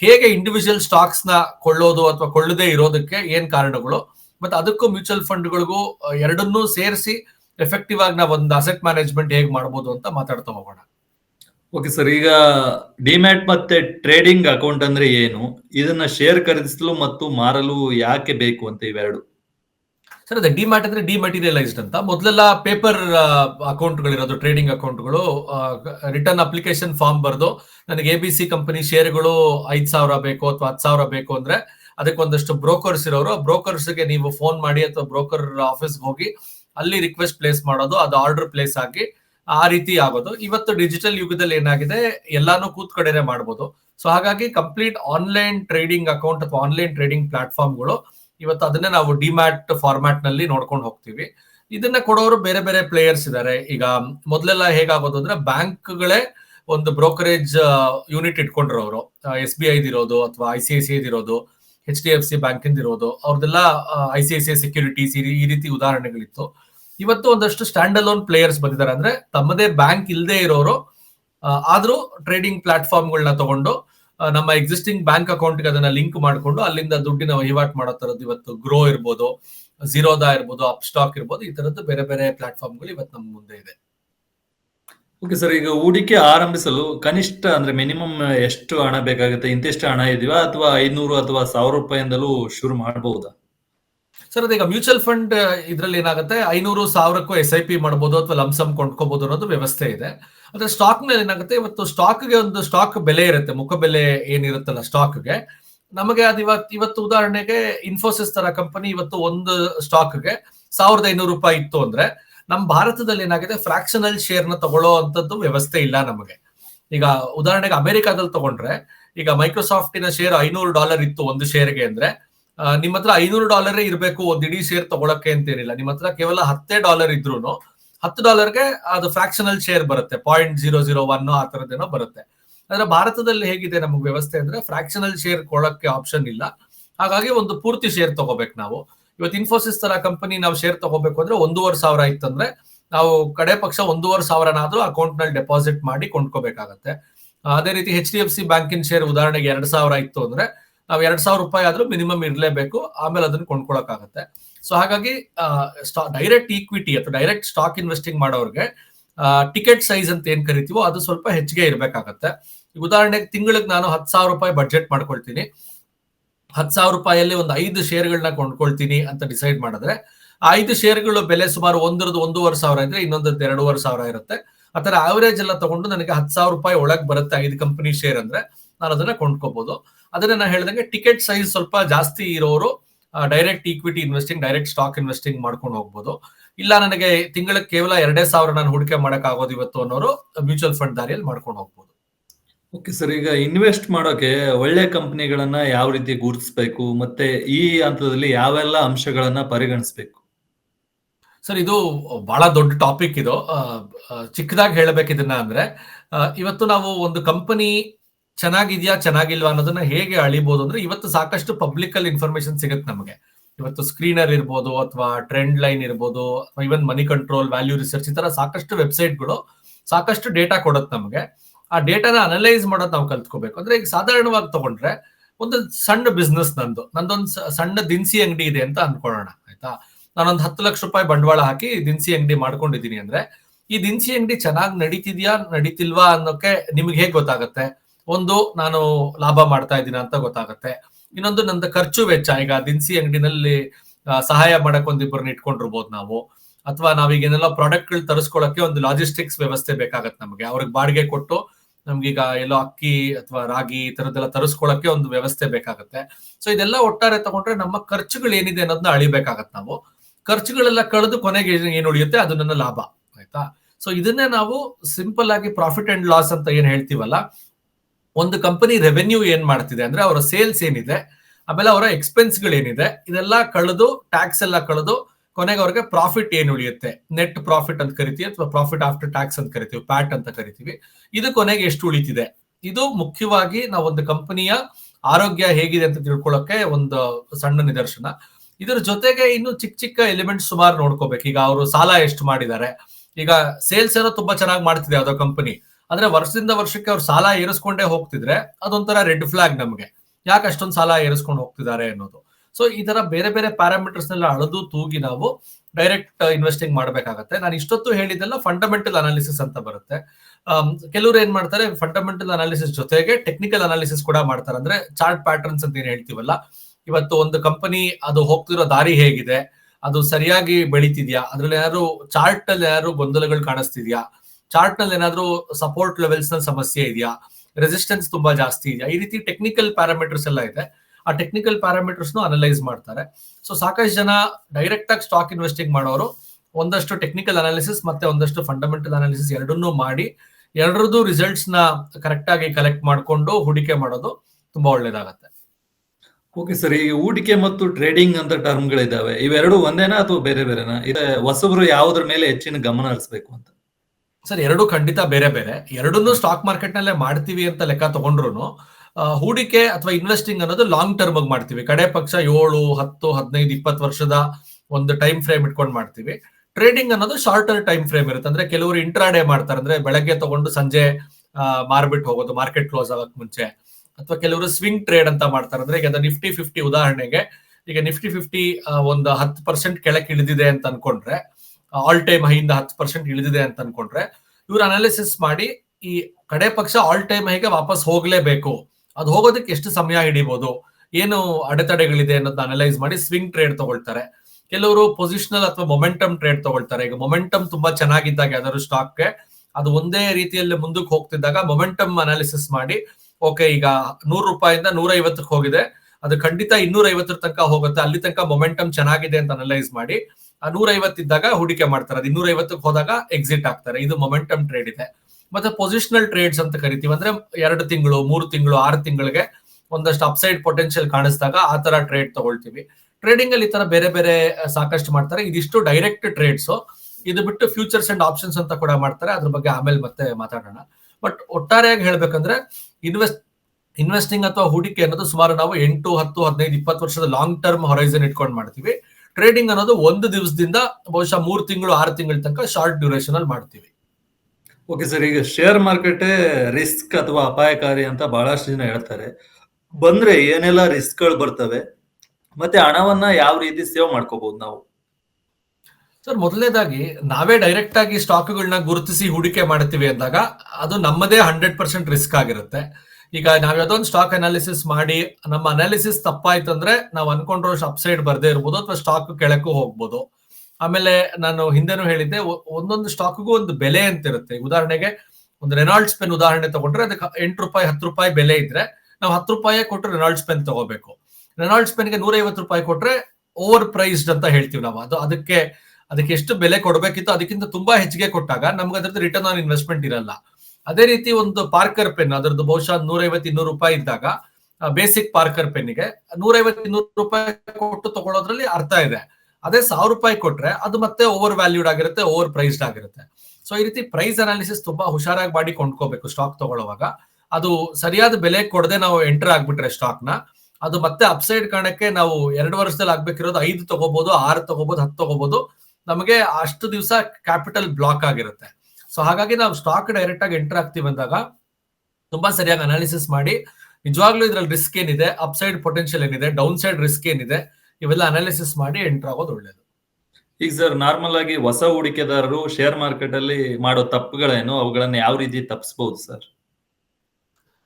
ಹೇಗೆ ಇಂಡಿವಿಜುವಲ್ ಸ್ಟಾಕ್ಸ್ನ ಕೊಳ್ಳೋದು ಅಥವಾ ಕೊಳ್ಳದೇ ಇರೋದಕ್ಕೆ ಏನ್ ಕಾರಣಗಳು, ಮತ್ತೆ ಅದಕ್ಕೂ ಮ್ಯೂಚುವಲ್ ಫಂಡ್ಗಳಿಗೂ ಎರಡನ್ನೂ ಸೇರಿಸಿ ಎಫೆಕ್ಟಿವ್ ಆಗಿ ನಾವು ಒಂದು ಅಸೆಟ್ ಮ್ಯಾನೇಜ್ಮೆಂಟ್ ಹೇಗೆ ಮಾಡ್ಬೋದು ಅಂತ ಮಾತಾಡ್ತಾ ಹೋಗೋಣ. ಓಕೆ ಸರ್ ಈಗ ಡಿಮ್ಯಾಟ್ ಮತ್ತೆ ಟ್ರೇಡಿಂಗ್ ಅಕೌಂಟ್ ಅಂದ್ರೆ ಏನು? ಇದನ್ನ ಶೇರ್ ಖರೀದಿಸಲು ಮತ್ತು ಮಾರಲು ಯಾಕೆ ಬೇಕು ಅಂತ ಇವೆರಡು. ಸರ್, ಅದೇ ಡಿಮ್ಯಾಟ್ ಅಂದ್ರೆ ಡಿಮೆಟೀರಿಯಲೈಸ್ಡ್ ಅಂತ. ಮೊದಲೆಲ್ಲ ಪೇಪರ್ ಅಕೌಂಟ್ಗಳಿರೋದು ಟ್ರೇಡಿಂಗ್ ಅಕೌಂಟ್ಗಳು ರಿಟರ್ನ್ ಅಪ್ಲಿಕೇಶನ್ ಫಾರ್ಮ್ ಬರೆದು ನನಗೆ ಎ ಬಿ ಸಿ ಕಂಪನಿ ಶೇರ್ಗಳು ಐದು ಸಾವಿರ ಬೇಕು ಅಥವಾ ಹತ್ತು ಸಾವಿರ ಬೇಕು ಅಂದ್ರೆ ಅದಕ್ಕೆ ಒಂದಷ್ಟು ಬ್ರೋಕರ್ಸ್ ಇರೋರು. ಬ್ರೋಕರ್ಸ್ಗೆ ನೀವು ಫೋನ್ ಮಾಡಿ ಅಥವಾ ಬ್ರೋಕರ್ ಆಫೀಸ್ಗೆ ಹೋಗಿ ಅಲ್ಲಿ ರಿಕ್ವೆಸ್ಟ್ ಪ್ಲೇಸ್ ಮಾಡೋದು, ಅದು ಆರ್ಡರ್ ಪ್ಲೇಸ್ ಆಗಿ ಆ ರೀತಿ ಆಗೋದು. ಇವತ್ತು ಡಿಜಿಟಲ್ ಯುಗದಲ್ಲಿ ಏನಾಗಿದೆ, ಎಲ್ಲಾನು ಕೂತ್ ಕಡೆನೆ ಮಾಡ್ಬೋದು. ಸೊ ಹಾಗಾಗಿ ಕಂಪ್ಲೀಟ್ ಆನ್ಲೈನ್ ಟ್ರೇಡಿಂಗ್ ಅಕೌಂಟ್ ಅಥವಾ ಆನ್ಲೈನ್ ಟ್ರೇಡಿಂಗ್ ಪ್ಲಾಟ್ಫಾರ್ಮ್ಗಳು ಇವತ್ತು ಅದನ್ನೇ ನಾವು ಡಿಮ್ಯಾಟ್ ಫಾರ್ಮ್ಯಾಟ್ನಲ್ಲಿ ನೋಡ್ಕೊಂಡು ಹೋಗ್ತೀವಿ. ಇದನ್ನ ಕೊಡೋರು ಬೇರೆ ಬೇರೆ ಪ್ಲೇಯರ್ಸ್ ಇದ್ದಾರೆ ಈಗ ಮೊದಲೆಲ್ಲ ಹೇಗಾಗೋದು ಅಂದ್ರೆ ಬ್ಯಾಂಕ್ಗಳೇ ಒಂದು ಬ್ರೋಕರೇಜ್ ಯೂನಿಟ್ ಇಟ್ಕೊಂಡಿರೋರು. ಎಸ್ ಬಿ ಐ ಇರೋದು ಅಥವಾ ಐ ಸಿ ಐ ಸಿ ಇರೋದು ಎಚ್ ಡಿ ಎಫ್ ಸಿ ಬ್ಯಾಂಕಿಂದ ಇರೋದು. ಅವ್ರದೆಲ್ಲ I C I C I securities ಈ ರೀತಿ ಉದಾಹರಣೆಗಳಿತ್ತು. ಇವತ್ತು ಒಂದಷ್ಟು ಸ್ಟ್ಯಾಂಡ್ ಅಲೋನ್ ಪ್ಲೇಯರ್ಸ್ ಬಂದಿದ್ದಾರೆ. ಅಂದ್ರೆ ತಮ್ಮದೇ ಬ್ಯಾಂಕ್ ಇಲ್ಲದೆ ಇರೋರು ಆದ್ರೂ ಟ್ರೇಡಿಂಗ್ ಪ್ಲಾಟ್ಫಾರ್ಮ್ಗಳನ್ನ ತಗೊಂಡು ನಮ್ಮ ಎಕ್ಸಿಸ್ಟಿಂಗ್ ಬ್ಯಾಂಕ್ ಅಕೌಂಟ್ಗೆ ಅದನ್ನ ಲಿಂಕ್ ಮಾಡಿಕೊಂಡು ಅಲ್ಲಿಂದ ದುಡ್ಡಿನ ವಹಿವಾಟು ಮಾಡೋ ತರದ್ದು ಇವತ್ತು ಗ್ರೋ ಇರ್ಬೋದು ಝೀರೋದಾ ಇರ್ಬೋದು ಅಪ್ ಸ್ಟಾಕ್ ಇರ್ಬೋದು, ಈ ತರದ್ದು ಬೇರೆ ಬೇರೆ ಪ್ಲಾಟ್ಫಾರ್ಮ್ಗಳು ಇವತ್ತು ನಮ್ಮ ಮುಂದೆ ಇದೆ. ಓಕೆ ಸರ್ ಈಗ ಹೂಡಿಕೆ ಆರಂಭಿಸಲು ಕನಿಷ್ಠ ಅಂದ್ರೆ ಮಿನಿಮಮ್ ಎಷ್ಟು ಹಣ ಬೇಕಾಗುತ್ತೆ, ಇಂತಿಷ್ಟು ಹಣ ಇದೆಯಾ ಅಥವಾ ಐನೂರು ಅಥವಾ ಸಾವಿರ ರೂಪಾಯಿಂದಲೂ ಶುರು ಮಾಡಬಹುದಾ? ಸರ್ ಅದೀಗ ಮ್ಯೂಚುವಲ್ ಫಂಡ್ ಇದ್ರಲ್ಲಿ ಏನಾಗುತ್ತೆ? ಐನೂರು ಸಾವಿರಕ್ಕೂ ಎಸ್ ಐ ಪಿ ಮಾಡಬಹುದು ಅಥವಾ ಲಂಸಮ್ ಕೊಂಡ್ಕೋಬಹುದು ಅನ್ನೋದು ವ್ಯವಸ್ಥೆ ಇದೆ. ಆದ್ರೆ ಸ್ಟಾಕ್ನಲ್ಲಿ ಏನಾಗುತ್ತೆ? ಇವತ್ತು ಸ್ಟಾಕ್ಗೆ ಒಂದು ಸ್ಟಾಕ್ ಬೆಲೆ ಇರುತ್ತೆ. ಮುಖ ಬೆಲೆ ಏನಿರುತ್ತಲ್ಲ ಸ್ಟಾಕ್ಗೆ ನಮಗೆ ಅದು ಇವತ್ತು ಇವತ್ತು ಉದಾಹರಣೆಗೆ ಇನ್ಫೋಸಿಸ್ ತರ ಕಂಪನಿ ಇವತ್ತು ಒಂದು ಸ್ಟಾಕ್ಗೆ ಸಾವಿರದ ಐನೂರು ರೂಪಾಯಿ ಇತ್ತು ಅಂದ್ರೆ ನಮ್ಮ ಭಾರತದಲ್ಲಿ ಏನಾಗಿದೆ? ಫ್ರಾಕ್ಷನಲ್ ಶೇರ್ನ ತಗೊಳ್ಳೋ ಅಂತದ್ದು ವ್ಯವಸ್ಥೆ ಇಲ್ಲ ನಮಗೆ. ಈಗ ಉದಾಹರಣೆಗೆ ಅಮೆರಿಕಾದಲ್ಲಿ ತಗೊಂಡ್ರೆ ಈಗ ಮೈಕ್ರೋಸಾಫ್ಟಿನ ಶೇರ್ ಐನೂರು ಡಾಲರ್ ಇತ್ತು ಒಂದು ಶೇರ್ಗೆ ಅಂದ್ರೆ ನಿಮ್ಮ ಹತ್ರ ಐನೂರು ಡಾಲರ್ ಇರಬೇಕು ಒಂದು ಇಡೀ ಶೇರ್ ತಗೊಳಕ್ಕೆ ಅಂತ ಏನಿಲ್ಲ ನಿಮ್ಮ ಹತ್ರ ಕೇವಲ ಹತ್ತೇ ಡಾಲರ್ ಇದ್ರು ಹತ್ತು ಡಾಲರ್ಗೆ ಅದು ಫ್ರಾಕ್ಷನಲ್ ಶೇರ್ ಬರುತ್ತೆ. ಪಾಯಿಂಟ್ ಜೀರೋ ಜೀರೋ ಒನ್ ಆ ಥರದ್ದೇನೋ ಬರುತ್ತೆ. ಆದ್ರೆ ಭಾರತದಲ್ಲಿ ಹೇಗಿದೆ ನಮಗೆ ವ್ಯವಸ್ಥೆ ಅಂದ್ರೆ ಫ್ರಾಕ್ಷನಲ್ ಶೇರ್ ಕೊಡಕ್ಕೆ ಆಪ್ಷನ್ ಇಲ್ಲ. ಹಾಗಾಗಿ ಒಂದು ಪೂರ್ತಿ ಶೇರ್ ತಗೋಬೇಕು ನಾವು. ಇವತ್ತು ಇನ್ಫೋಸಿಸ್ ತರ ಕಂಪನಿ ನಾವು ಶೇರ್ ತಗೋಬೇಕು ಅಂದ್ರೆ ಒಂದೂವರೆ ಸಾವಿರ ಇತ್ತಂದ್ರೆ ನಾವು ಕಡೆ ಪಕ್ಷ ಒಂದೂವರೆ ಸಾವಿರನಾದ್ರೂ ಅಕೌಂಟ್ನಲ್ಲಿ ಡೆಪಾಸಿಟ್ ಮಾಡಿ ಕೊಂಡ್ಕೋಬೇಕಾಗತ್ತೆ. ಅದೇ ರೀತಿ ಎಚ್ ಡಿ ಎಫ್ ಸಿ ಬ್ಯಾಂಕಿನ ಶೇರ್ ಉದಾಹರಣೆಗೆ ಎರಡ್ ಸಾವಿರ ಇತ್ತು ಅಂದ್ರೆ ನಾವು ಎರಡ್ ಸಾವಿರ ರೂಪಾಯಿ ಆದ್ರೂ ಮಿನಿಮಮ್ ಇರಲೇಬೇಕು. ಆಮೇಲೆ ಅದನ್ನ ಕೊಂಡ್ಕೊಳಕಾಗತ್ತೆ ಸೊ ಹಾಗಾಗಿ ಡೈರೆಕ್ಟ್ ಈಕ್ವಿಟಿ ಅಥವಾ ಡೈರೆಕ್ಟ್ ಸ್ಟಾಕ್ ಇನ್ವೆಸ್ಟಿಂಗ್ ಮಾಡೋರ್ಗೆ ಟಿಕೆಟ್ ಸೈಜ್ ಅಂತ ಏನ್ ಕರಿತೀವೋ ಅದು ಸ್ವಲ್ಪ ಹೆಚ್ಚಿಗೆ ಇರಬೇಕಾಗತ್ತೆ. ಉದಾಹರಣೆಗೆ ತಿಂಗಳಿಗೆ ನಾನು ಹತ್ತು ಸಾವಿರ ರೂಪಾಯಿ ಬಡ್ಜೆಟ್ ಮಾಡ್ಕೊಳ್ತೀನಿ. ಹತ್ತು ಸಾವಿರ ರೂಪಾಯಿಯಲ್ಲಿ ಒಂದು ಐದು ಶೇರ್ಗಳನ್ನ ಕೊಂಡ್ಕೊಳ್ತೀನಿ ಅಂತ ಡಿಸೈಡ್ ಮಾಡಿದ್ರೆ ಐದು ಶೇರ್ಗಳು ಬೆಲೆ ಸುಮಾರು ಒಂದರದ್ದು ಒಂದೂವರೆ ಸಾವಿರ ಇದ್ರೆ ಇನ್ನೊಂದದ್ದು ಎರಡೂವರೆ ಸಾವಿರ ಇರುತ್ತೆ. ಆ ಥರ ಆವರೇಜ್ ಎಲ್ಲ ತಗೊಂಡು ನನಗೆ ಹತ್ತು ಸಾವಿರ ರೂಪಾಯಿ ಒಳಗೆ ಬರುತ್ತೆ ಐದು ಕಂಪನಿ ಶೇರ್ ಅಂದ್ರೆ, ನಾನು ಅದನ್ನ ಕೊಂಡ್ಕೋಬಹುದು ಅದನ್ನ ನಾನು ಹೇಳಿದಂಗೆ ಟಿಕೆಟ್ ಸೈಜ್ ಸ್ವಲ್ಪ ಜಾಸ್ತಿ ಇರೋರು direct equity investing direct stock investing ಮಾಡ್ಕೊಂಡು ಹೋಗ್ಬೋದು. ಇಲ್ಲ ನನಗೆ ತಿಂಗಳ ಕೇವಲ ಎರಡೇ ಸಾವಿರ ನಾನು ಹೂಡಿಕೆ ಮಾಡಕ್ ಆಗೋದು ಇವತ್ತು ಅನ್ನೋರು ಮ್ಯೂಚುವಲ್ ಫಂಡ್ ದಾರಿಯಲ್ಲಿ ಮಾಡ್ಕೊಂಡು ಹೋಗ್ಬೋದು. ಓಕೆ ಸರ್ ಈಗ ಇನ್ವೆಸ್ಟ್ ಮಾಡೋಕೆ ಒಳ್ಳೆ ಕಂಪನಿಗಳನ್ನ ಯಾವ ರೀತಿ ಗುರುತಿಸಬೇಕು? ಮತ್ತೆ ಈ ಹಂತದಲ್ಲಿ ಯಾವೆಲ್ಲ ಅಂಶಗಳನ್ನ ಪರಿಗಣಿಸಬೇಕು? ಸರ್ ಇದು ಬಹಳ ದೊಡ್ಡ ಟಾಪಿಕ್ ಇದು. ಚಿಕ್ಕದಾಗಿ ಹೇಳಬೇಕು ಇದನ್ನ ಅಂದ್ರೆ ಇವತ್ತು ನಾವು ಒಂದು ಕಂಪನಿ ಚೆನ್ನಾಗಿದ್ಯಾ, ಚೆನ್ನಾಗಿಲ್ವಾ ಅನ್ನೋದನ್ನ ಹೇಗೆ ಅಳಿಬಹುದು ಅಂದ್ರೆ ಇವತ್ತು ಸಾಕಷ್ಟು ಪಬ್ಲಿಕ್ ಅಲ್ಲಿ ಇನ್ಫಾರ್ಮೇಶನ್ ಸಿಗುತ್ತೆ ನಮಗೆ. ಇವತ್ತು ಸ್ಕ್ರೀನರ್ ಇರ್ಬೋದು ಅಥವಾ ಟ್ರೆಂಡ್ ಲೈನ್ ಇರ್ಬೋದು, ಅಥವಾ ಇವನ್ ಮನಿ ಕಂಟ್ರೋಲ್ ವ್ಯಾಲ್ಯೂ ರಿಸರ್ಚ್ ಈ ತರ ಸಾಕಷ್ಟು ವೆಬ್ಸೈಟ್ಗಳು ಸಾಕಷ್ಟು ಡೇಟಾ ಕೊಡುತ್ತೆ ನಮಗೆ. ಆ ಡೇಟಾನ ಅನಲೈಸ್ ಮಾಡೋದು ನಾವು ಕಲ್ತ್ಕೋಬೇಕು. ಅಂದ್ರೆ ಈಗ ಸಾಧಾರಣವಾಗಿ ತಗೊಂಡ್ರೆ ಒಂದು ಸಣ್ಣ ಬಿಸ್ನೆಸ್ ನಂದು. ನಂದೊಂದು ಸಣ್ಣ ದಿನಸಿ ಅಂಗಡಿ ಇದೆ ಅಂತ ಅನ್ಕೊಳ್ಳೋಣ, ಆಯ್ತಾ? ನಾನೊಂದು ಹತ್ತು ಲಕ್ಷ ರೂಪಾಯಿ ಬಂಡವಾಳ ಹಾಕಿ ದಿನಸಿ ಅಂಗಡಿ ಮಾಡ್ಕೊಂಡಿದ್ದೀನಿ ಅಂದ್ರೆ ಈ ದಿನಸಿ ಅಂಗಡಿ ಚೆನ್ನಾಗಿ ನಡೀತಿದ್ಯಾ, ನಡೀತಿಲ್ವಾ ಅನ್ನೋಕೆ ನಿಮ್ಗೆ ಹೇಗೆ ಗೊತ್ತಾಗುತ್ತೆ? ಒಂದು ನಾನು ಲಾಭ ಮಾಡ್ತಾ ಇದ್ದೀನಿ ಅಂತ ಗೊತ್ತಾಗುತ್ತೆ. ಇನ್ನೊಂದು ನಂದು ಖರ್ಚು ವೆಚ್ಚ, ಈಗ ದಿನಸಿ ಅಂಗಡಿನಲ್ಲಿ ಸಹಾಯ ಮಾಡಕ್ ಒಂದಿಬ್ಬರನ್ನ ಇಟ್ಕೊಂಡಿರ್ಬೋದು ನಾವು. ಅಥವಾ ನಾವೀಗ ಏನೆಲ್ಲ ಪ್ರಾಡಕ್ಟ್ಗಳು ತರಿಸ್ಕೊಳ್ಳೋಕೆ ಒಂದು ಲಾಜಿಸ್ಟಿಕ್ಸ್ ವ್ಯವಸ್ಥೆ ಬೇಕಾಗತ್ತೆ ನಮಗೆ. ಅವ್ರಿಗೆ ಬಾಡಿಗೆ ಕೊಟ್ಟು ನಮ್ಗೀಗ ಎಲ್ಲೋ ಅಕ್ಕಿ ಅಥವಾ ರಾಗಿ ಈ ತರದ್ದೆಲ್ಲ ತರಿಸ್ಕೊಳ್ಳೋಕೆ ಒಂದು ವ್ಯವಸ್ಥೆ ಬೇಕಾಗತ್ತೆ. ಸೊ ಇದೆಲ್ಲ ಒಟ್ಟಾರೆ ತಗೊಂಡ್ರೆ ನಮ್ಮ ಖರ್ಚುಗಳು ಏನಿದೆ ಅನ್ನೋದನ್ನ ಅಳಿಬೇಕಾಗತ್ತೆ ನಾವು. ಖರ್ಚುಗಳೆಲ್ಲ ಕಳೆದು ಕೊನೆಗೆ ಏನು ಉಳಿಯುತ್ತೆ? ಅದು ಲಾಭ. ಆಯ್ತಾ? ಸೊ ಇದನ್ನೇ ನಾವು ಸಿಂಪಲ್ ಆಗಿ ಪ್ರಾಫಿಟ್ ಅಂಡ್ ಲಾಸ್ ಅಂತ ಏನ್ ಹೇಳ್ತೀವಲ್ಲ ಒಂದು ಕಂಪನಿ ರೆವೆನ್ಯೂ ಏನ್ ಮಾಡ್ತಿದೆ ಅಂದ್ರೆ ಅವರ ಸೇಲ್ಸ್ ಏನಿದೆ, ಆಮೇಲೆ ಅವರ ಎಕ್ಸ್ಪೆನ್ಸ್ ಏನಿದೆ, ಇದೆಲ್ಲ ಕಳೆದು ಟ್ಯಾಕ್ಸ್ ಎಲ್ಲ ಕಳೆದು ಕೊನೆಗೆ ಅವ್ರಿಗೆ ಪ್ರಾಫಿಟ್ ಏನು ಉಳಿಯುತ್ತೆ? ನೆಟ್ ಪ್ರಾಫಿಟ್ ಅಂತ ಕರಿತೀವಿ ಅಥವಾ ಪ್ರಾಫಿಟ್ ಆಫ್ಟರ್ ಟ್ಯಾಕ್ಸ್ ಅಂತ ಕರಿತೀವಿ ಪ್ಯಾಟ್ ಅಂತ ಕರಿತೀವಿ. ಇದು ಕೊನೆಗೆ ಎಷ್ಟು ಉಳಿತಿದೆ? ಇದು ಮುಖ್ಯವಾಗಿ ನಾವು ಒಂದು ಕಂಪನಿಯ ಆರೋಗ್ಯ ಹೇಗಿದೆ ಅಂತ ತಿಳ್ಕೊಳ್ಳೋಕೆ ಒಂದು ಸಣ್ಣ ನಿದರ್ಶನ. ಇದರ ಜೊತೆಗೆ ಇನ್ನು ಚಿಕ್ಕ ಚಿಕ್ಕ ಎಲಿಮೆಂಟ್ ಸುಮಾರು ನೋಡ್ಕೋಬೇಕು. ಈಗ ಅವರು ಸಾಲ ಎಷ್ಟು ಮಾಡಿದ್ದಾರೆ? ಈಗ ಸೇಲ್ಸ್ ಏನೋ ತುಂಬಾ ಚೆನ್ನಾಗಿ ಮಾಡ್ತಿದೆ ಯಾವ್ದೋ ಕಂಪನಿ ಆದ್ರೆ ವರ್ಷದಿಂದ ವರ್ಷಕ್ಕೆ ಅವ್ರು ಸಾಲ ಏರಿಸ್ಕೊಂಡೇ ಹೋಗ್ತಿದ್ರೆ ಅದೊಂಥರ ರೆಡ್ ಫ್ಲಾಗ್ ನಮಗೆ. ಯಾಕೆ ಅಷ್ಟೊಂದು ಸಾಲ ಏರಿಸ್ಕೊಂಡು ಹೋಗ್ತಿದ್ದಾರೆ ಅನ್ನೋದು. ಸೊ ಈ ತರ ಬೇರೆ ಬೇರೆ ಪ್ಯಾರಾಮೀಟರ್ಸ್ ನೆಲ್ಲ ಅಳದು ತೂಗಿ ನಾವು ಡೈರೆಕ್ಟ್ ಇನ್ವೆಸ್ಟಿಂಗ್ ಮಾಡಬೇಕಾಗತ್ತೆ. ನಾನು ಇಷ್ಟೊತ್ತು ಹೇಳಿದ್ದೆಲ್ಲ ಫಂಡಮೆಂಟಲ್ ಅನಾಲಿಸಿಸ್ ಅಂತ ಬರುತ್ತೆ. ಕೆಲವರು ಕೆಲವ್ರು ಏನ್ ಮಾಡ್ತಾರೆ ಫಂಡಮೆಂಟಲ್ ಅನಾಲಿಸಿಸ್ ಜೊತೆಗೆ ಟೆಕ್ನಿಕಲ್ ಅನಾಲಿಸಿಸ್ ಕೂಡ ಮಾಡ್ತಾರೆ. ಅಂದ್ರೆ ಚಾರ್ಟ್ ಪ್ಯಾಟರ್ನ್ಸ್ ಅಂತ ಏನ್ ಹೇಳ್ತೀವಲ್ಲ, ಇವತ್ತು ಒಂದು ಕಂಪನಿ ಅದು ಹೋಗ್ತಿರೋ ದಾರಿ ಹೇಗಿದೆ, ಅದು ಸರಿಯಾಗಿ ಬೆಳೀತಿದ್ಯಾ, ಅದ್ರಲ್ಲಿ ಯಾರು ಚಾರ್ಟ್ ಅಲ್ಲಿ ಯಾರು ಗೊಂದಲಗಳು ಕಾಣಿಸ್ತಿದ್ಯಾ ಚಾರ್ಟ್ನಲ್ಲಿ ಏನಾದ್ರು ಸಪೋರ್ಟ್ ಲೆವೆಲ್ಸ್ನ ಸಮಸ್ಯೆ ಇದೆಯಾ? ರೆಸಿಸ್ಟೆನ್ಸ್ ತುಂಬಾ ಜಾಸ್ತಿ ಇದೆಯಾ? ಈ ರೀತಿ ಟೆಕ್ನಿಕಲ್ ಪ್ಯಾರಾಮೀಟರ್ಸ್ ಎಲ್ಲ ಇದೆ. ಆ ಟೆಕ್ನಿಕಲ್ ಪ್ಯಾರಾಮೀಟರ್ಸ್ ಅನಲೈಸ್ ಮಾಡ್ತಾರೆ. ಸೊ ಸಾಕಷ್ಟು ಜನ ಡೈರೆಕ್ಟ್ ಆಗಿ ಸ್ಟಾಕ್ ಇನ್ವೆಸ್ಟಿಂಗ್ ಮಾಡೋರು ಒಂದಷ್ಟು ಟೆಕ್ನಿಕಲ್ ಅನಾಲಿಸಿಸ್ ಮತ್ತೆ ಒಂದಷ್ಟು ಫಂಡಮೆಂಟಲ್ ಅನಾಲಿಸಿಸ್ ಎರಡನ್ನೂ ಮಾಡಿ, ಎರಡರದ್ದು ರಿಸಲ್ಟ್ಸ್ನ ಕರೆಕ್ಟ್ ಆಗಿ ಕಲೆಕ್ಟ್ ಮಾಡ್ಕೊಂಡು ಹೂಡಿಕೆ ಮಾಡೋದು ತುಂಬಾ ಒಳ್ಳೇದಾಗತ್ತೆ. ಓಕೆ ಸರ್ ಈ ಹೂಡಿಕೆ ಮತ್ತು ಟ್ರೇಡಿಂಗ್ ಅಂತ ಟರ್ಮ್ಗಳಿದ್ದಾವೆ ಇವೆರಡು ಒಂದೇನಾ ಅಥವಾ ಬೇರೆ ಬೇರೆನಾ? ಇದೆ ಹೊಸಬರು ಯಾವುದ್ರ ಮೇಲೆ ಹೆಚ್ಚಿನ ಗಮನ ಹರಿಸಬೇಕು ಅಂತ? ಸರ್, ಎರಡು ಖಂಡಿತ ಬೇರೆ ಬೇರೆ. ಎರಡನ್ನೂ ಸ್ಟಾಕ್ ಮಾರ್ಕೆಟ್ ನಲ್ಲೇ ಮಾಡ್ತೀವಿ ಅಂತ ಲೆಕ್ಕ ತಗೊಂಡ್ರು ಹೂಡಿಕೆ ಅಥವಾ ಇನ್ವೆಸ್ಟಿಂಗ್ ಅನ್ನೋದು ಲಾಂಗ್ ಟರ್ಮ್ ಆಗಿ ಮಾಡ್ತೀವಿ. ಕಡೆ ಪಕ್ಷ ಏಳು, ಹತ್ತು, ಹದಿನೈದು, ಇಪ್ಪತ್ತು ವರ್ಷದ ಒಂದು ಟೈಮ್ ಫ್ರೇಮ್ ಇಟ್ಕೊಂಡು ಮಾಡ್ತೀವಿ. ಟ್ರೇಡಿಂಗ್ ಅನ್ನೋದು ಶಾರ್ಟರ್ ಟೈಮ್ ಫ್ರೇಮ್ ಇರುತ್ತೆ. ಅಂದ್ರೆ ಕೆಲವರು ಇಂಟ್ರಾಡೇ ಮಾಡ್ತಾರೆ. ಅಂದ್ರೆ ಬೆಳಗ್ಗೆ ತಗೊಂಡು ಸಂಜೆ ಮಾರ್ಬಿಟ್ಟು ಹೋಗೋದು ಮಾರ್ಕೆಟ್ ಕ್ಲೋಸ್ ಆಗಕ್ ಮುಂಚೆ. ಅಥವಾ ಕೆಲವರು ಸ್ವಿಂಗ್ ಟ್ರೇಡ್ ಅಂತ ಮಾಡ್ತಾರೆ. ಅಂದ್ರೆ ಈಗ ನಿಫ್ಟಿ ಫಿಫ್ಟಿ ಉದಾಹರಣೆಗೆ, ಈಗ ನಿಫ್ಟಿ ಫಿಫ್ಟಿ ಒಂದು ಹತ್ತು ಪರ್ಸೆಂಟ್ ಕೆಳಕ್ಕೆ ಇಳಿದಿದೆ ಅಂತ ಅನ್ಕೊಂಡ್ರೆ ಆಲ್ ಟೈಮ್ ಹೈಯಿಂದ ಹತ್ತು ಪರ್ಸೆಂಟ್ ಇಳಿದಿದೆ ಅಂತ ಅನ್ಕೊಂಡ್ರೆ, ಇವ್ರು ಅನಾಲಿಸಿಸ್ ಮಾಡಿ ಈ ಕಡೆ ಪಕ್ಷ ಆಲ್ ಟೈಮ್ ಹೈಗೆ ವಾಪಸ್ ಹೋಗ್ಲೇಬೇಕು. ಅದು ಹೋಗೋದಕ್ಕೆ ಎಷ್ಟು ಸಮಯ ಹಿಡಿಬಹುದು ಏನು ಅಡೆತಡೆಗಳಿದೆ ಅನ್ನೋದನ್ನ ಅನಲೈಸ್ ಮಾಡಿ ಸ್ವಿಂಗ್ ಟ್ರೇಡ್ ತಗೊಳ್ತಾರೆ. ಕೆಲವರು ಪೊಸಿಷನಲ್ ಅಥವಾ ಮೊಮೆಂಟಮ್ ಟ್ರೇಡ್ ತಗೊಳ್ತಾರೆ. ಈಗ ಮೊಮೆಂಟಮ್ ತುಂಬಾ ಚೆನ್ನಾಗಿದ್ದಾಗ ಯಾವ್ದಾದ್ರು ಸ್ಟಾಕ್ಗೆ ಅದು ಒಂದೇ ರೀತಿಯಲ್ಲಿ ಮುಂದಕ್ಕೆ ಹೋಗ್ತಿದ್ದಾಗ ಮೊಮೆಂಟಮ್ ಅನಾಲಿಸಿಸ್ ಮಾಡಿ ಓಕೆ ಈಗ ನೂರು ರೂಪಾಯಿಂದ ನೂರ ಐವತ್ತಕ್ಕೆ ಹೋಗಿದೆ. ಅದು ಖಂಡಿತ ಇನ್ನೂರ ಐವತ್ತರ ತನಕ ಹೋಗುತ್ತೆ. ಅಲ್ಲಿ ತನಕ ಮೊಮೆಂಟಮ್ ಚೆನ್ನಾಗಿದೆ ಅಂತ ಅನಲೈಸ್ ಮಾಡಿ ಆ ನೂರ ಇದ್ದಾಗ ಹೂಡಿಕೆ ಮಾಡ್ತಾರೆ. ಅದು ಇನ್ನೂರ ಐವತ್ತಕ್ಕೆ ಹೋದಾಗ ಎಕ್ಸಿಟ್ ಆಗ್ತಾರೆ. ಇದು ಮೊಮೆಂಟಮ್ ಟ್ರೇಡ್ ಇದೆ. ಮತ್ತೆ ಪೊಸಿಷನಲ್ ಟ್ರೇಡ್ಸ್ ಅಂತ ಕರಿತೀವಿ. ಅಂದ್ರೆ ಎರಡು ತಿಂಗಳು, ಮೂರು ತಿಂಗಳು, ಆರು ತಿಂಗಳಿಗೆ ಒಂದಷ್ಟು ಅಪ್ಸೈಡ್ ಪೊಟೆನ್ಶಿಯಲ್ ಕಾಣಿಸಿದಾಗ ಆ ತರ ಟ್ರೇಡ್ ತಗೊಳ್ತೀವಿ. ಟ್ರೇಡಿಂಗ್ ಅಲ್ಲಿ ಈ ತರ ಬೇರೆ ಬೇರೆ ಸಾಕಷ್ಟು ಮಾಡ್ತಾರೆ. ಇದಿಷ್ಟು ಡೈರೆಕ್ಟ್ ಟ್ರೇಡ್ಸ್ ಇದು ಬಿಟ್ಟು ಫ್ಯೂಚರ್ಸ್ ಅಂಡ್ ಆಪ್ಷನ್ಸ್ ಅಂತ ಕೂಡ ಮಾಡ್ತಾರೆ. ಅದ್ರ ಬಗ್ಗೆ ಆಮೇಲೆ ಮತ್ತೆ ಮಾತಾಡೋಣ. ಬಟ್ ಒಟ್ಟಾರೆಯಾಗಿ ಹೇಳ್ಬೇಕಂದ್ರೆ ಇನ್ವೆಸ್ಟ್ ಇನ್ವೆಸ್ಟಿಂಗ್ ಅಥವಾ ಹೂಡಿಕೆ ಅನ್ನೋದು ಸುಮಾರು ನಾವು ಎಂಟು, ಹತ್ತು, ಹದಿನೈದು, ಇಪ್ಪತ್ತು ವರ್ಷದ ಲಾಂಗ್ ಟರ್ಮ್ ಹೊರೈಸನ್ ಇಟ್ಕೊಂಡು ಮಾಡ್ತೀವಿ. ಟ್ರೇಡಿಂಗ್ ಅನ್ನೋದು ಒಂದು ದಿವಸದಿಂದ ಬಹುಶಃ ಮೂರು ತಿಂಗಳು ಆರು ತಿಂಗಳ ತನಕ ಶಾರ್ಟ್ ಡ್ಯೂರೇಷನ್ ಅಲ್ಲಿ ಮಾಡ್ತೀವಿ. ಓಕೆ ಸರ್ ಈಗ ಶೇರ್ ಮಾರ್ಕೆಟ್ ರಿಸ್ಕ್ ಅಥವಾ ಅಪಾಯಕಾರಿ ಅಂತ ಬಹಳಷ್ಟು ಜನ ಹೇಳ್ತಾರೆ. ಬಂದ್ರೆ ಏನೆಲ್ಲ ರಿಸ್ಕ್ಗಳು ಬರ್ತವೆ? ಮತ್ತೆ ಹಣವನ್ನ ಯಾವ ರೀತಿ ಸೇವ್ ಮಾಡ್ಕೋಬಹುದು ನಾವು? ಸರ್ ಮೊದಲನೇದಾಗಿ ನಾವೇ ಡೈರೆಕ್ಟ್ ಆಗಿ ಸ್ಟಾಕ್ಗಳನ್ನ ಗುರುತಿಸಿ ಹೂಡಿಕೆ ಮಾಡ್ತೀವಿ ಅಂದಾಗ ಅದು ನಮ್ಮದೇ ಹಂಡ್ರೆಡ್ ಪರ್ಸೆಂಟ್ ರಿಸ್ಕ್ ಆಗಿರುತ್ತೆ. ಈಗ ನಾವ್ ಯಾವ್ದೊಂದು ಸ್ಟಾಕ್ ಅನಾಲಿಸಿಸ್ ಮಾಡಿ, ನಮ್ಮ ಅನಾಲಿಸಿಸ್ ತಪ್ಪಾಯ್ತು ಅಂದ್ರೆ ನಾವು ಅನ್ಕೊಂಡಿರೋ ಅಪ್ಸೈಡ್ ಬರ್ದೇ ಇರ್ಬೋದು ಅಥವಾ ಸ್ಟಾಕ್ ಕೆಳಕ್ಕೂ ಹೋಗ್ಬೋದು. ಆಮೇಲೆ ನಾನು ಹಿಂದೆನೂ ಹೇಳಿದ್ದೆ ಒಂದೊಂದು ಸ್ಟಾಕ್ಗೂ ಒಂದು ಬೆಲೆ ಅಂತ ಇರುತ್ತೆ ಉದಾಹರಣೆಗೆ ಒಂದು ರೆನಾಲ್ಡ್ಸ್ ಪೆನ್ ಉದಾಹರಣೆ ತಗೊಂಡ್ರೆ ಅದಕ್ಕೆ ಎಂಟು ರೂಪಾಯಿ, ಹತ್ತು ರೂಪಾಯಿ ಬೆಲೆ ಇದ್ರೆ ನಾವು ಹತ್ತು ರೂಪಾಯಿ ಕೊಟ್ಟು ರೆನಾಲ್ಡ್ಸ್ ಪೆನ್ ತಗೋಬೇಕು. ರೆನಾಲ್ಡ್ಸ್ ಪೆನ್ಗೆ ನೂರೈವತ್ತು ರೂಪಾಯಿ ಕೊಟ್ರೆ ಓವರ್ ಪ್ರೈಸ್ಡ್ ಅಂತ ಹೇಳ್ತೀವಿ ನಾವು. ಅದು ಅದಕ್ಕೆ ಅದಕ್ಕೆ ಎಷ್ಟು ಬೆಲೆ ಕೊಡಬೇಕಿತ್ತು ಅದಕ್ಕಿಂತ ತುಂಬಾ ಹೆಚ್ಚಿಗೆ ಕೊಟ್ಟಾಗ ನಮ್ಗೆ ಅದ್ರದ್ದು ರಿಟರ್ನ್ ಆನ್ ಇನ್ವೆಸ್ಟ್ಮೆಂಟ್ ಇರಲ್ಲ. ಅದೇ ರೀತಿ ಒಂದು ಪಾರ್ಕರ್ ಪೆನ್, ಅದರದ್ದು ಬಹುಶಃ ನೂರೈವತ್ತು ಇನ್ನೂರು ರೂಪಾಯಿ ಇದ್ದಾಗ ಬೇಸಿಕ್ ಪಾರ್ಕರ್ ಪೆನ್ನಿಗೆ ನೂರೈವತ್ತು ಇನ್ನೂರು ರೂಪಾಯಿ ಕೊಟ್ಟು ತಗೊಳ್ಳೋದ್ರಲ್ಲಿ ಅರ್ಥ ಇದೆ. ಅದೇ ಸಾವಿರ ರೂಪಾಯಿ ಕೊಟ್ರೆ ಅದು ಮತ್ತೆ ಓವರ್ ವ್ಯಾಲ್ಯೂಡ್ ಆಗಿರುತ್ತೆ ಓವರ್ ಪ್ರೈಸ್ಡ್ ಆಗಿರುತ್ತೆ. ಸೊ ಈ ರೀತಿ ಪ್ರೈಸ್ ಅನಾಲಿಸಿಸ್ ತುಂಬಾ ಹುಷಾರಾಗಿ ಮಾಡಿ ಕೊಂಡ್ಕೋಬೇಕು ಸ್ಟಾಕ್ ತಗೊಳ್ಳುವಾಗ. ಅದು ಸರಿಯಾದ ಬೆಲೆ ಕೊಡದೆ ನಾವು ಎಂಟರ್ ಆಗ್ಬಿಟ್ರೆ ಸ್ಟಾಕ್ನ, ಅದು ಮತ್ತೆ ಅಪ್ಸೈಡ್ ಕಾಣಕ್ಕೆ ನಾವು ಎರಡು ವರ್ಷದಲ್ಲಿ ಆಗ್ಬೇಕಿರೋದು ಐದು ತಗೋಬಹುದು ಆರು ತಗೋಬಹುದು ಹತ್ತು ತಗೋಬಹುದು ನಮಗೆ ಅಷ್ಟು ದಿವಸ ಕ್ಯಾಪಿಟಲ್ ಬ್ಲಾಕ್ ಆಗಿರುತ್ತೆ. ಸೊ ಹಾಗಾಗಿ ನಾವು ಸ್ಟಾಕ್ ಡೈರೆಕ್ಟ್ ಆಗಿ ಎಂಟರ್ ಆಗ್ತೀವಿ ಅಂದಾಗ ತುಂಬಾ ಸರಿಯಾಗಿ ಅನಾಲಿಸಿಸ್ ಮಾಡಿ. ನಿಜವಾಗ್ಲೂ ಇದ್ರಲ್ಲಿ ರಿಸ್ಕ್ ಏನಿದೆ? ಅಪ್ಸೈಡ್ ಪೊಟೆನ್ಶಿಯಲ್ ಏನಿದೆ? ಡೌನ್ ಸೈಡ್ ರಿಸ್ಕ್ ಏನಿದೆ? ಇವೆಲ್ಲ ಅನಾಲಿಸಿಸ್ ಮಾಡಿ ಎಂಟರ್ ಆಗೋದು ಒಳ್ಳೇದು. ಈಗ ಸರ್ ನಾರ್ಮಲ್ ಆಗಿ ಹೊಸ ಹೂಡಿಕೆದಾರರು ಶೇರ್ ಮಾರ್ಕೆಟ್ ಅಲ್ಲಿ ಮಾಡೋ ತಪ್ಪುಗಳೇನು? ಅವುಗಳನ್ನ ಯಾವ ರೀತಿ ತಪ್ಪಿಸಬಹುದು ಸರ್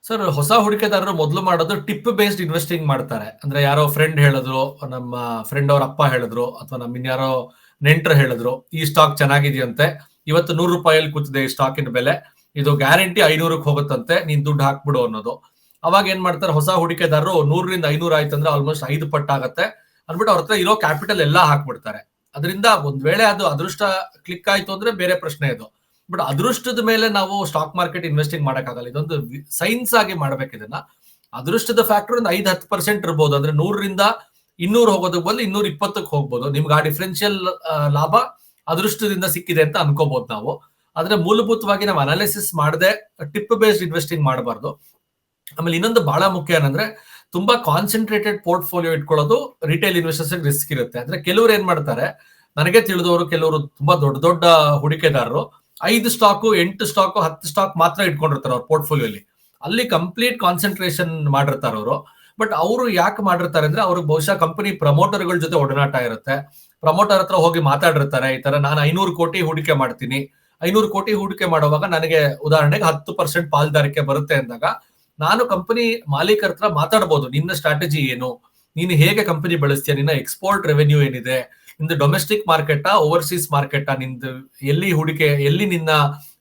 ಸರ್ ಹೊಸ ಹೂಡಿಕೆದಾರರು ಮೊದಲು ಮಾಡೋದು ಟಿಪ್ ಬೇಸ್ಡ್ ಇನ್ವೆಸ್ಟಿಂಗ್ ಮಾಡ್ತಾರೆ. ಅಂದ್ರೆ ಯಾರೋ ಫ್ರೆಂಡ್ ಹೇಳಿದ್ರು ನಮ್ಮ ಫ್ರೆಂಡ್ ಅವ್ರ ಅಪ್ಪ ಹೇಳಿದ್ರು ಅಥವಾ ನಮ್ಮ ಇನ್ಯಾರೋ ನೆಂಟರು ಹೇಳಿದ್ರು ಈ ಸ್ಟಾಕ್ ಚೆನ್ನಾಗಿದೆಯಂತೆ. ಇವತ್ತು ನೂರು ರೂಪಾಯಲ್ಲಿ ಕೂತಿದೆ ಈ ಸ್ಟಾಕಿನ ಬೆಲೆ. ಇದು ಗ್ಯಾರಂಟಿ ಐನೂರಕ್ಕೆ ಹೋಗುತ್ತಂತೆ. ನೀನ್ ದುಡ್ಡು ಹಾಕ್ಬಿಡು ಅನ್ನೋದು. ಅವಾಗ ಏನ್ ಮಾಡ್ತಾರೆ, ಹೊಸ ಹೂಡಿಕೆದಾರರು ನೂರರಿಂದ ಐನೂರು ಆಯ್ತು ಅಂದ್ರೆ ಆಲ್ಮೋಸ್ಟ್ ಐದು ಪಟ್ಟಾಗತ್ತೆ ಅಂದ್ಬಿಟ್ಟು ಅವ್ರ ಹತ್ರ ಇರೋ ಕ್ಯಾಪಿಟಲ್ ಎಲ್ಲಾ ಹಾಕ್ಬಿಡ್ತಾರೆ. ಅದರಿಂದ ಒಂದ್ ವೇಳೆ ಅದು ಅದೃಷ್ಟ ಕ್ಲಿಕ್ ಆಯ್ತು ಅಂದ್ರೆ ಬೇರೆ ಪ್ರಶ್ನೆ ಇದು. ಬಟ್ ಅದೃಷ್ಟದ ಮೇಲೆ ನಾವು ಸ್ಟಾಕ್ ಮಾರ್ಕೆಟ್ ಇನ್ವೆಸ್ಟಿಂಗ್ ಮಾಡೋಕ್ಕಾಗಲ್ಲ. ಇದೊಂದು ಸೈನ್ಸ್ ಆಗಿ ಮಾಡ್ಬೇಕು ಇದನ್ನ. ಅದೃಷ್ಟದ ಫ್ಯಾಕ್ಟರ್ ಒಂದು ಐದು ಹತ್ತು ಪರ್ಸೆಂಟ್ ಇರ್ಬೋದು. ಅಂದ್ರೆ ನೂರರಿಂದ ಇನ್ನೂರು ಹೋಗೋದಕ್ಕೆ ಬದಲು ಇನ್ನೂರ ಇಪ್ಪತ್ತಕ್ಕೆ ಹೋಗ್ಬೋದು. ನಿಮ್ಗೆ ಆ ಡಿಫ್ರೆನ್ಷಿಯಲ್ ಲಾಭ ಅದೃಷ್ಟದಿಂದ ಸಿಕ್ಕಿದೆ ಅಂತ ಅನ್ಕೋಬಹುದು ನಾವು. ಆದ್ರೆ ಮೂಲಭೂತವಾಗಿ ನಾವು ಅನಾಲಿಸಿಸ್ ಮಾಡದೆ ಟಿಪ್ ಬೇಸ್ಡ್ ಇನ್ವೆಸ್ಟಿಂಗ್ ಮಾಡಬಾರ್ದು. ಆಮೇಲೆ ಇನ್ನೊಂದು ಬಹಳ ಮುಖ್ಯ ಏನಂದ್ರೆ, ತುಂಬಾ ಕಾನ್ಸಂಟ್ರೇಟೆಡ್ ಪೋರ್ಟ್ಫೋಲಿಯೋ ಇಟ್ಕೊಳ್ಳೋದು ರಿಟೇಲ್ ಇನ್ವೆಸ್ಟರ್ಸ್ ರಿಸ್ಕ್ ಇರುತ್ತೆ. ಅಂದ್ರೆ ಕೆಲವರು ಏನ್ ಮಾಡ್ತಾರೆ, ನನಗೆ ತಿಳಿದವರು ಕೆಲವರು ತುಂಬಾ ದೊಡ್ಡ ದೊಡ್ಡ ಹೂಡಿಕೆದಾರರು, ಐದು ಸ್ಟಾಕು ಎಂಟು ಸ್ಟಾಕು ಹತ್ತು ಸ್ಟಾಕ್ ಮಾತ್ರ ಇಟ್ಕೊಂಡಿರ್ತಾರೆ ಅವ್ರ ಪೋರ್ಟ್ಫೋಲಿಯೋಲಿ ಅಲ್ಲಿ. ಕಂಪ್ಲೀಟ್ ಕಾನ್ಸಂಟ್ರೇಷನ್ ಮಾಡಿರ್ತಾರೆ ಅವರು ಬಟ್ ಅವರು ಯಾಕೆ ಮಾಡಿರ್ತಾರೆ ಅಂದ್ರೆ ಅವ್ರಿಗೆ ಬಹುಶಃ ಕಂಪನಿ ಪ್ರಮೋಟರ್ಗಳ ಜೊತೆ ಒಡನಾಟ ಇರುತ್ತೆ. ಪ್ರಮೋಟರ್ ಹತ್ರ ಹೋಗಿ ಮಾತಾಡಿರ್ತಾರೆ, ಈ ತರ ನಾನು ಐನೂರು ಕೋಟಿ ಹೂಡಿಕೆ ಮಾಡ್ತೀನಿ. ಐನೂರು ಕೋಟಿ ಹೂಡಿಕೆ ಮಾಡುವಾಗ ನನಗೆ ಉದಾಹರಣೆಗೆ ಹತ್ತು ಪರ್ಸೆಂಟ್ ಪಾಲ್ದಾರಿಕೆ ಬರುತ್ತೆ ಅಂದಾಗ, ನಾನು ಕಂಪನಿ ಮಾಲೀಕರ ಹತ್ರ ಮಾತಾಡ್ಬೋದು, ನಿನ್ನ ಸ್ಟ್ರಾಟಜಿ ಏನು? ನೀನು ಹೇಗೆ ಕಂಪನಿ ಬೆಳೆಸ್ತೀಯ? ನಿನ್ನ ಎಕ್ಸ್ಪೋರ್ಟ್ ರೆವೆನ್ಯೂ ಏನಿದೆ? ನಿಂದು ಡೊಮೆಸ್ಟಿಕ್ ಮಾರ್ಕೆಟಾ ಓವರ್ಸೀಸ್ ಮಾರ್ಕೆಟಾ ನಿಂದು ಎಲ್ಲಿ ಹೂಡಿಕೆ, ಎಲ್ಲಿ ನಿನ್ನ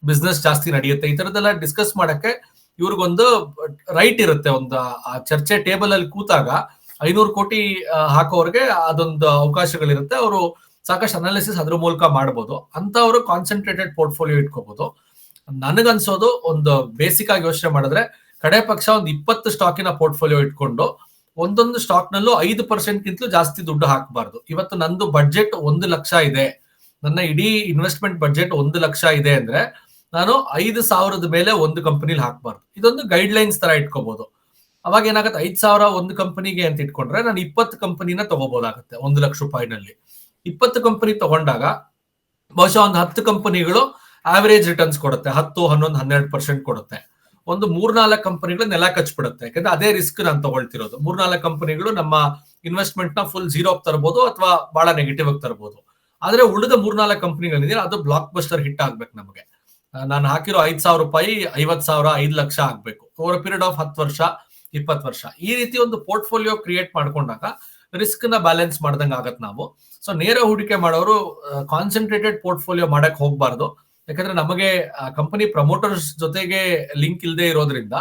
ಬಿಸ್ನೆಸ್ ಜಾಸ್ತಿ ನಡೆಯುತ್ತೆ? ಈ ತರದೆಲ್ಲ ಡಿಸ್ಕಸ್ ಮಾಡಕ್ಕೆ ಇವ್ರಿಗೊಂದು ರೈಟ್ ಇರುತ್ತೆ ಒಂದು, ಆ ಚರ್ಚೆ ಟೇಬಲ್ ಅಲ್ಲಿ ಕೂತಾಗ ಐನೂರು ಕೋಟಿ ಹಾಕೋರ್ಗೆ ಅದೊಂದು ಅವಕಾಶಗಳಿರುತ್ತೆ. ಅವರು ಸಾಕಷ್ಟು ಅನಾಲಿಸಿಸ್ ಅದ್ರ ಮೂಲಕ ಮಾಡ್ಬೋದು. ಅಂತ ಅವರು ಕಾನ್ಸಂಟ್ರೇಟೆಡ್ ಪೋರ್ಟ್ಫೋಲಿಯೋ ಇಟ್ಕೋಬಹುದು ನನಗನ್ಸೋದು ಒಂದು ಬೇಸಿಕ್ ಆಗಿ ಯೋಚನೆ ಮಾಡಿದ್ರೆ ಕಡೆ ಪಕ್ಷ ಒಂದು ಇಪ್ಪತ್ತು ಸ್ಟಾಕಿನ ಪೋರ್ಟ್ಫೋಲಿಯೋ ಇಟ್ಕೊಂಡು ಒಂದೊಂದು ಸ್ಟಾಕ್ ನಲ್ಲೂ ಐದು ಪರ್ಸೆಂಟ್ ಗಿಂತಲೂ ಜಾಸ್ತಿ ದುಡ್ಡು ಹಾಕಬಾರ್ದು. ಇವತ್ತು ನಂದು ಬಡ್ಜೆಟ್ ಒಂದು ಲಕ್ಷ ಇದೆ. ನನ್ನ ಇಡೀ ಇನ್ವೆಸ್ಟ್ಮೆಂಟ್ ಬಡ್ಜೆಟ್ ಒಂದು ಲಕ್ಷ ಇದೆ ಅಂದ್ರೆ ನಾನು ಐದು ಸಾವಿರದ ಮೇಲೆ ಒಂದು ಕಂಪನಿಲಿ ಹಾಕಬಾರ್ದು. ಇದೊಂದು ಗೈಡ್ ಲೈನ್ಸ್ ತರ ಇಟ್ಕೋಬಹುದು ಅವಾಗ ಏನಾಗುತ್ತೆ, ಐದ್ ಸಾವಿರ ಒಂದು ಕಂಪನಿಗೆ ಅಂತ ಇಟ್ಕೊಂಡ್ರೆ ನಾನು ಇಪ್ಪತ್ತು ಕಂಪನಿನ ತಗೋಬಹುದಾಗುತ್ತೆ ಒಂದು ಲಕ್ಷ ರೂಪಾಯಿನಲ್ಲಿ. ಇಪ್ಪತ್ತು ಕಂಪನಿ ತಗೊಂಡಾಗ ಬಹುಶಃ ಒಂದು ಹತ್ತು ಕಂಪನಿಗಳು ಆವರೇಜ್ ರಿಟರ್ನ್ಸ್ ಕೊಡುತ್ತೆ, ಹತ್ತು, ಹನ್ನೊಂದು, ಹನ್ನೆರಡು ಪರ್ಸೆಂಟ್ ಕೊಡುತ್ತೆ. ಒಂದು ಮೂರ್ನಾಲ್ಕು ಕಂಪನಿಗಳು ನೆಲ ಕಚ್ಬಿಡುತ್ತೆ, ಯಾಕಂದ್ರೆ ಅದೇ ರಿಸ್ಕ್ ನಾನು ತಗೊಳ್ತಿರೋದು. ಮೂರ್ನಾಲ್ಕು ಕಂಪನಿಗಳು ನಮ್ಮ ಇನ್ವೆಸ್ಟ್ಮೆಂಟ್ನ ಫುಲ್ ಜೀರೋ ತರಬಹುದು ಅಥವಾ ಬಹಳ ನೆಗೆಟಿವ್ ಆಗಿ ತರಬಹುದು ಆದ್ರೆ ಉಳಿದ ಮೂರ್ನಾಲ್ಕು ಕಂಪನಿಗಳಿದೆ, ಅದು ಬ್ಲಾಕ್ ಬಸ್ಟರ್ ಹಿಟ್ ಆಗ್ಬೇಕು ನಮಗೆ. ನಾನು ಹಾಕಿರೋ ಐದ್ ಸಾವಿರ ರೂಪಾಯಿ ಐವತ್ ಸಾವಿರ, ಐದ್ ಲಕ್ಷ ಆಗ್ಬೇಕು. ಓವರ್ ಪೀರಿಯಡ್ ಆಫ್ ಹತ್ತು ವರ್ಷ, ಇಪ್ಪತ್ತು ವರ್ಷ. ಈ ರೀತಿ ಒಂದು ಪೋರ್ಟ್ಫೋಲಿಯೋ ಕ್ರಿಯೇಟ್ ಮಾಡ್ಕೊಂಡಾಗ ರಿಸ್ಕ್ನ ಬ್ಯಾಲೆನ್ಸ್ ಮಾಡ್ದಂಗ ಆಗತ್ ನಾವು. ಸೊ ನೇರ ಹೂಡಿಕೆ ಮಾಡೋರು ಕಾನ್ಸಂಟ್ರೇಟೆಡ್ ಪೋರ್ಟ್ಫೋಲಿಯೋ ಮಾಡಕ್ ಹೋಗ್ಬಾರ್ದು. ಯಾಕಂದ್ರೆ ನಮಗೆ ಕಂಪನಿ ಪ್ರಮೋಟರ್ಸ್ ಜೊತೆಗೆ ಲಿಂಕ್ ಇಲ್ಲದೆ ಇರೋದ್ರಿಂದ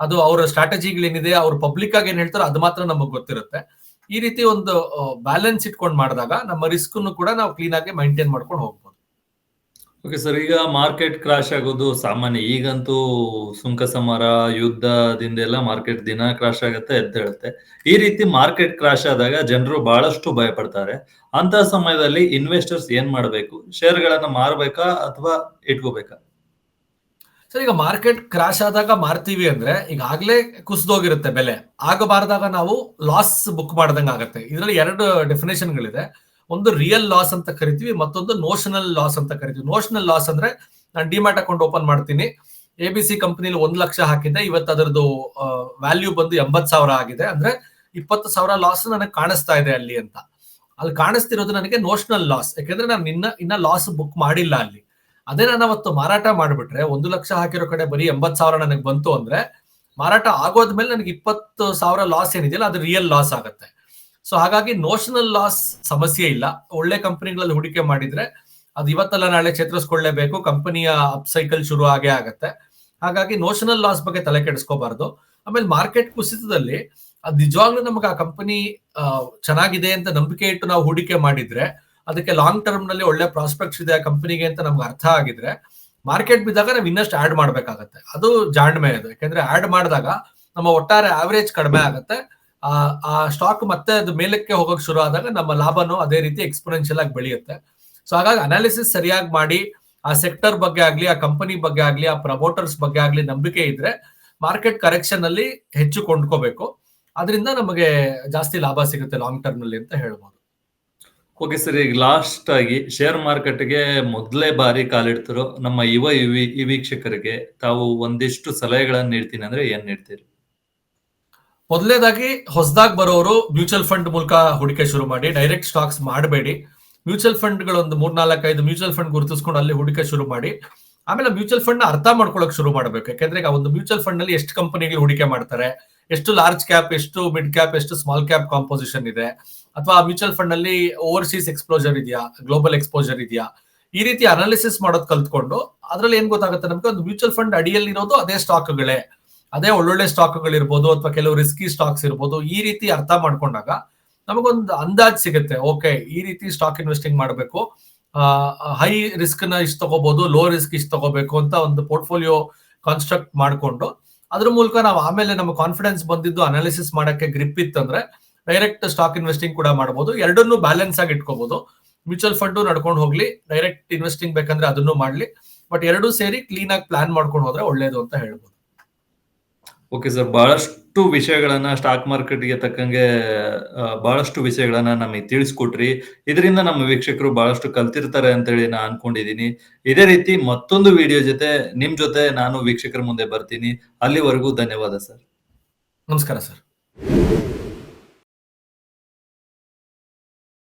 ಅದು ಅವರ ಸ್ಟ್ರಾಟಜಿಗಳೇನಿದೆ ಅವ್ರು ಪಬ್ಲಿಕ್ ಆಗಿ ಏನ್ ಹೇಳ್ತಾರೋ ಅದು ಮಾತ್ರ ನಮಗೆ ಗೊತ್ತಿರುತ್ತೆ. ಈ ರೀತಿ ಒಂದು ಬ್ಯಾಲೆನ್ಸ್ ಇಟ್ಕೊಂಡು ಮಾಡಿದಾಗ ನಮ್ಮ ರಿಸ್ಕ್ ಕೂಡ ನಾವು ಕ್ಲೀನ್ ಆಗಿ ಮೈಂಟೈನ್ ಮಾಡ್ಕೊಂಡು ಹೋಗ್ಬೋದು. ಓಕೆ ಸರ್ ಈಗ ಮಾರ್ಕೆಟ್ ಕ್ರಾಶ್ ಆಗೋದು ಸಾಮಾನ್ಯ. ಈಗಂತೂ ಸುಂಕ ಸಮರ ಯುದ್ಧದಿಂದ ಎಲ್ಲ ಮಾರ್ಕೆಟ್ ದಿನ ಕ್ರಾಶ್ ಆಗುತ್ತೆ ಎದ್ದೇಳುತ್ತೆ ಈ ರೀತಿ ಮಾರ್ಕೆಟ್ ಕ್ರಾಶ್ ಆದಾಗ ಜನರು ಬಹಳಷ್ಟು ಭಯ ಪಡ್ತಾರೆ ಅಂತ ಸಮಯದಲ್ಲಿ ಇನ್ವೆಸ್ಟರ್ಸ್ ಏನ್ ಮಾಡಬೇಕು? ಶೇರ್ಗಳನ್ನ ಮಾರಬೇಕಾ ಅಥವಾ ಇಟ್ಕೋಬೇಕಾ? ಸರ್ ಈಗ ಮಾರ್ಕೆಟ್ ಕ್ರಾಶ್ ಆದಾಗ ಮಾರ್ತೀವಿ ಅಂದ್ರೆ ಈಗಾಗಲೇ ಕುಸಿದೋಗಿರುತ್ತೆ ಬೆಲೆ. ಆಗಬಾರ್ದಾಗ ನಾವು ಲಾಸ್ ಬುಕ್ ಮಾಡ್ದಂಗ ಆಗುತ್ತೆ ಇದರಲ್ಲಿ ಎರಡು ಡೆಫಿನೇಷನ್ಗಳಿದೆ ಒಂದು ರಿಯಲ್ ಲಾಸ್ ಅಂತ ಕರಿತೀವಿ, ಮತ್ತೊಂದು ನೋಷನಲ್ ಲಾಸ್ ಅಂತ ಕರಿತೀವಿ. ನೋಷನಲ್ ಲಾಸ್ ಅಂದ್ರೆ ನಾನು ಡಿಮ್ಯಾಟ್ ಅಕೌಂಟ್ ಓಪನ್ ಮಾಡ್ತೀನಿ. ಎ ಬಿ ಸಿ ಕಂಪನಿಲಿ ಒಂದು ಲಕ್ಷ ಹಾಕಿದ್ದೆ ಇವತ್ತು ಅದರದ್ದು ವ್ಯಾಲ್ಯೂ ಬಂದು ಎಂಬತ್ ಸಾವಿರ ಆಗಿದೆ. ಅಂದ್ರೆ ಇಪ್ಪತ್ತು ಸಾವಿರ ಲಾಸ್ ನನಗೆ ಕಾಣಿಸ್ತಾ ಇದೆ ಅಲ್ಲಿ ಅಂತ. ಅಲ್ಲಿ ಕಾಣಿಸ್ತಿರೋದು ನನಗೆ ನೋಷನಲ್ ಲಾಸ್ ಯಾಕಂದ್ರೆ ನಾನು ಇನ್ನ ಇನ್ನ ಲಾಸ್ ಬುಕ್ ಮಾಡಿಲ್ಲ ಅಲ್ಲಿ. ಅದೇ ನಾನು ಅವತ್ತು ಮಾರಾಟ ಮಾಡಿಬಿಟ್ರೆ, ಒಂದು ಲಕ್ಷ ಹಾಕಿರೋ ಕಡೆ ಬರೀ ಎಂಬತ್ ಸಾವಿರ ನನಗೆ ಬಂತು ಅಂದ್ರೆ ಮಾರಾಟ ಆಗೋದ್ಮೇಲೆ ನನಗೆ ಇಪ್ಪತ್ತು ಸಾವಿರ ಲಾಸ್ ಏನಿದೆಯಲ್ಲ, ಅದು ರಿಯಲ್ ಲಾಸ್ ಆಗುತ್ತೆ. ಸೊ ಹಾಗಾಗಿ ನೋಷನಲ್ ಲಾಸ್ ಸಮಸ್ಯೆ ಇಲ್ಲ. ಒಳ್ಳೆ ಕಂಪನಿಗಳಲ್ಲಿ ಹೂಡಿಕೆ ಮಾಡಿದ್ರೆ ಅದು ಇವತ್ತಲ್ಲ ನಾಳೆ ಚೇತರಿಸ್ಕೊಳ್ಳೇಬೇಕು, ಕಂಪನಿಯ ಅಪ್ ಸೈಕಲ್ ಶುರು ಆಗೇ ಆಗತ್ತೆ. ಹಾಗಾಗಿ ನೋಷನಲ್ ಲಾಸ್ ಬಗ್ಗೆ ತಲೆ ಕೆಡಿಸ್ಕೋಬಾರ್ದು. ಆಮೇಲೆ ಮಾರ್ಕೆಟ್ ಕುಸಿತದಲ್ಲಿ ಅದು ನಿಜವಾಗ್ಲೂ ನಮಗೆ ಆ ಕಂಪನಿ ಚೆನ್ನಾಗಿದೆ ಅಂತ ನಂಬಿಕೆ ಇಟ್ಟು ನಾವು ಹೂಡಿಕೆ ಮಾಡಿದ್ರೆ ಅದಕ್ಕೆ ಲಾಂಗ್ ಟರ್ಮ್ನಲ್ಲಿ ಒಳ್ಳೆ ಪ್ರಾಸ್ಪೆಕ್ಟ್ಸ್ ಇದೆ ಆ ಕಂಪನಿಗೆ ಅಂತ ನಮ್ಗೆ ಅರ್ಥ ಆಗಿದ್ರೆ ಮಾರ್ಕೆಟ್ ಬಿದ್ದಾಗ ನಾವು ಇನ್ನಷ್ಟು ಆಡ್ ಮಾಡ್ಬೇಕಾಗತ್ತೆ. ಅದು ಜಾಣ್ಮೆ ಅದು. ಯಾಕಂದ್ರೆ ಆಡ್ ಮಾಡಿದಾಗ ನಮ್ಮ ಒಟ್ಟಾರೆ ಆವರೇಜ್ ಕಡಿಮೆ ಆಗುತ್ತೆ. ಆ ಆ ಸ್ಟಾಕ್ ಮತ್ತೆ ಅದು ಮೇಲಕ್ಕೆ ಹೋಗೋಕೆ ಶುರು ಆದಾಗ ನಮ್ಮ ಲಾಭನೂ ಅದೇ ರೀತಿ ಎಕ್ಸ್ಪೊನೆನ್ಷಿಯಲ್ ಆಗಿ ಬೆಳೆಯುತ್ತೆ. ಸೊ ಹಾಗಾಗಿ ಅನಾಲಿಸಿಸ್ ಸರಿಯಾಗಿ ಮಾಡಿ, ಆ ಸೆಕ್ಟರ್ ಬಗ್ಗೆ ಆಗ್ಲಿ, ಆ ಕಂಪನಿ ಬಗ್ಗೆ ಆಗ್ಲಿ, ಆ ಪ್ರಮೋಟರ್ಸ್ ಬಗ್ಗೆ ಆಗ್ಲಿ ನಂಬಿಕೆ ಇದ್ರೆ ಮಾರ್ಕೆಟ್ ಕರೆಕ್ಷನ್ ಅಲ್ಲಿ ಹೆಚ್ಚು ಕೊಂಡ್ಕೋಬೇಕು. ಅದರಿಂದ ನಮಗೆ ಜಾಸ್ತಿ ಲಾಭ ಸಿಗುತ್ತೆ ಲಾಂಗ್ ಟರ್ಮ್ನಲ್ಲಿ ಅಂತ ಹೇಳ್ಬೋದು. ಓಕೆ ಸರ್ ಈಗ ಲಾಸ್ಟ್ ಆಗಿ ಶೇರ್ ಮಾರ್ಕೆಟ್ಗೆ ಮೊದಲೇ ಬಾರಿ ಕಾಲಿಡ್ತಿರೋ ನಮ್ಮ ಯುವ ಯುವಿ ವೀಕ್ಷಕರಿಗೆ ತಾವು ಒಂದಿಷ್ಟು ಸಲಹೆಗಳನ್ನ ನೀಡ್ತೀನಿ ಅಂದ್ರೆ ಏನ್ ನೀಡ್ತೀರಿ? ಮೊದಲನೇದಾಗಿ ಹೊಸದಾಗಿ ಬರೋರು ಮ್ಯೂಚುವಲ್ ಫಂಡ್ ಮೂಲಕ ಹೂಡಿಕೆ ಶುರು ಮಾಡಿ, ಡೈರೆಕ್ಟ್ ಸ್ಟಾಕ್ಸ್ ಮಾಡಬೇಡಿ. ಮ್ಯೂಚುವಲ್ ಫಂಡ್ಗಳು ಒಂದು ಮೂರ್ನಾಲ್ಕೈದು ಮ್ಯೂಚುವಲ್ ಫಂಡ್ ಗುರುತಿಸ್ಕೊಂಡು ಅಲ್ಲಿ ಹೂಡಿಕೆ ಶುರು ಮಾಡಿ. ಆಮೇಲೆ ಮ್ಯೂಚುವಲ್ ಫಂಡ್ ಅರ್ಥ ಮಾಡ್ಕೊಳಕ್ ಶುರು ಮಾಡಬೇಕು. ಯಾಕಂದ್ರೆ ಆ ಒಂದು ಮ್ಯೂಚುವಲ್ ಫಂಡ್ನಲ್ಲಿ ಎಷ್ಟು ಕಂಪನಿಗಳು ಹೂಡಿಕೆ ಮಾಡ್ತಾರೆ, ಎಷ್ಟು ಲಾರ್ಜ್ ಕ್ಯಾಪ್, ಎಷ್ಟು ಮಿಡ್ ಕ್ಯಾಪ್, ಎಷ್ಟು ಸ್ಮಾಲ್ ಕ್ಯಾಪ್ ಕಾಂಪೋಸಿಷನ್ ಇದೆ, ಅಥವಾ ಆ ಮ್ಯೂಚುವಲ್ ಫಂಡ್ನಲ್ಲಿ ಓವರ್ಸೀಸ್ ಎಕ್ಸ್ಪೋಜರ್ ಇದೆಯಾ, ಗ್ಲೋಬಲ್ ಎಕ್ಸ್ಪೋಜರ್ ಇದೆಯಾ, ಈ ರೀತಿ ಅನಾಲಿಸಿಸ್ ಮಾಡೋದು ಕಲ್ತ್ಕೊಂಡು ಅದ್ರಲ್ಲಿ ಏನ್ ಗೊತ್ತಾಗುತ್ತೆ ನಮ್ಗೆ? ಒಂದು ಮ್ಯೂಚುವಲ್ ಫಂಡ್ ಅಡಿಯಲ್ಲಿ ಇರೋದು ಅದೇ ಸ್ಟಾಕ್ಗಳೇ. ಅದೇ ಒಳ್ಳೊಳ್ಳೆ ಸ್ಟಾಕ್ಗಳು ಇರ್ಬೋದು ಅಥವಾ ಕೆಲವು ರಿಸ್ಕಿ ಸ್ಟಾಕ್ಸ್ ಇರ್ಬೋದು, ಈ ರೀತಿ ಅರ್ಥ ಮಾಡ್ಕೊಂಡಾಗ ನಮಗೊಂದು ಅಂದಾಜ್ ಸಿಗುತ್ತೆ. ಓಕೆ ಈ ರೀತಿ ಸ್ಟಾಕ್ ಇನ್ವೆಸ್ಟಿಂಗ್ ಮಾಡಬೇಕು. ಹೈ ರಿಸ್ಕ್ನ ಇಷ್ಟು ತಗೋಬಹುದು ಲೋ ರಿಸ್ಕ್ ಇಷ್ಟು ತಗೋಬೇಕು ಅಂತ ಒಂದು ಪೋರ್ಟ್ಫೋಲಿಯೋ ಕನ್ಸ್ಟ್ರಕ್ಟ್ ಮಾಡ್ಕೊಂಡು, ಅದ್ರ ಮೂಲಕ ನಾವು ಆಮೇಲೆ ನಮ್ಮ ಕಾನ್ಫಿಡೆನ್ಸ್ ಬಂದಿದ್ದು ಅನಾಲಿಸಿಸ್ ಮಾಡಕ್ಕೆ ಗ್ರಿಪ್ ಇತ್ತಂದ್ರೆ ಡೈರೆಕ್ಟ್ ಸ್ಟಾಕ್ ಇನ್ವೆಸ್ಟಿಂಗ್ ಕೂಡ ಮಾಡಬಹುದು ಎರಡನ್ನೂ ಬ್ಯಾಲೆನ್ಸ್ ಆಗಿ ಇಟ್ಕೋಬಹುದು ಮ್ಯೂಚುವಲ್ ಫಂಡ್ ನಡ್ಕೊಂಡು ಹೋಗ್ಲಿ ಡೈರೆಕ್ಟ್ ಇನ್ವೆಸ್ಟಿಂಗ್ ಬೇಕಂದ್ರೆ ಅದನ್ನು ಮಾಡ್ಲಿ ಬಟ್ ಎರಡೂ ಸೇರಿ ಕ್ಲೀನ್ ಆಗಿ ಪ್ಲಾನ್ ಮಾಡ್ಕೊಂಡು ಹೋದ್ರೆ ಒಳ್ಳೇದು ಅಂತ ಹೇಳ್ಬೋದು. ಓಕೆ ಸರ್ ಬಹಳಷ್ಟು ವಿಷಯಗಳನ್ನ ಸ್ಟಾಕ್ ಮಾರ್ಕೆಟ್ಗೆ ತಕ್ಕಂಗೆ ಬಹಳಷ್ಟು ವಿಷಯಗಳನ್ನ ನಮಗೆ ತಿಳಿಸ್ಕೊಟ್ರಿ. ಇದರಿಂದ ನಮ್ಮ ವೀಕ್ಷಕರು ಬಹಳಷ್ಟು ಕಲ್ತಿರ್ತಾರೆ ಅಂತೇಳಿ ನಾನು ಅನ್ಕೊಂಡಿದೀನಿ. ಇದೇ ರೀತಿ ಮತ್ತೊಂದು ವಿಡಿಯೋ ಜೊತೆ, ನಿಮ್ ಜೊತೆ ನಾನು ವೀಕ್ಷಕರ ಮುಂದೆ ಬರ್ತೀನಿ. ಅಲ್ಲಿವರೆಗೂ ಧನ್ಯವಾದ ಸರ್ ನಮಸ್ಕಾರ ಸರ್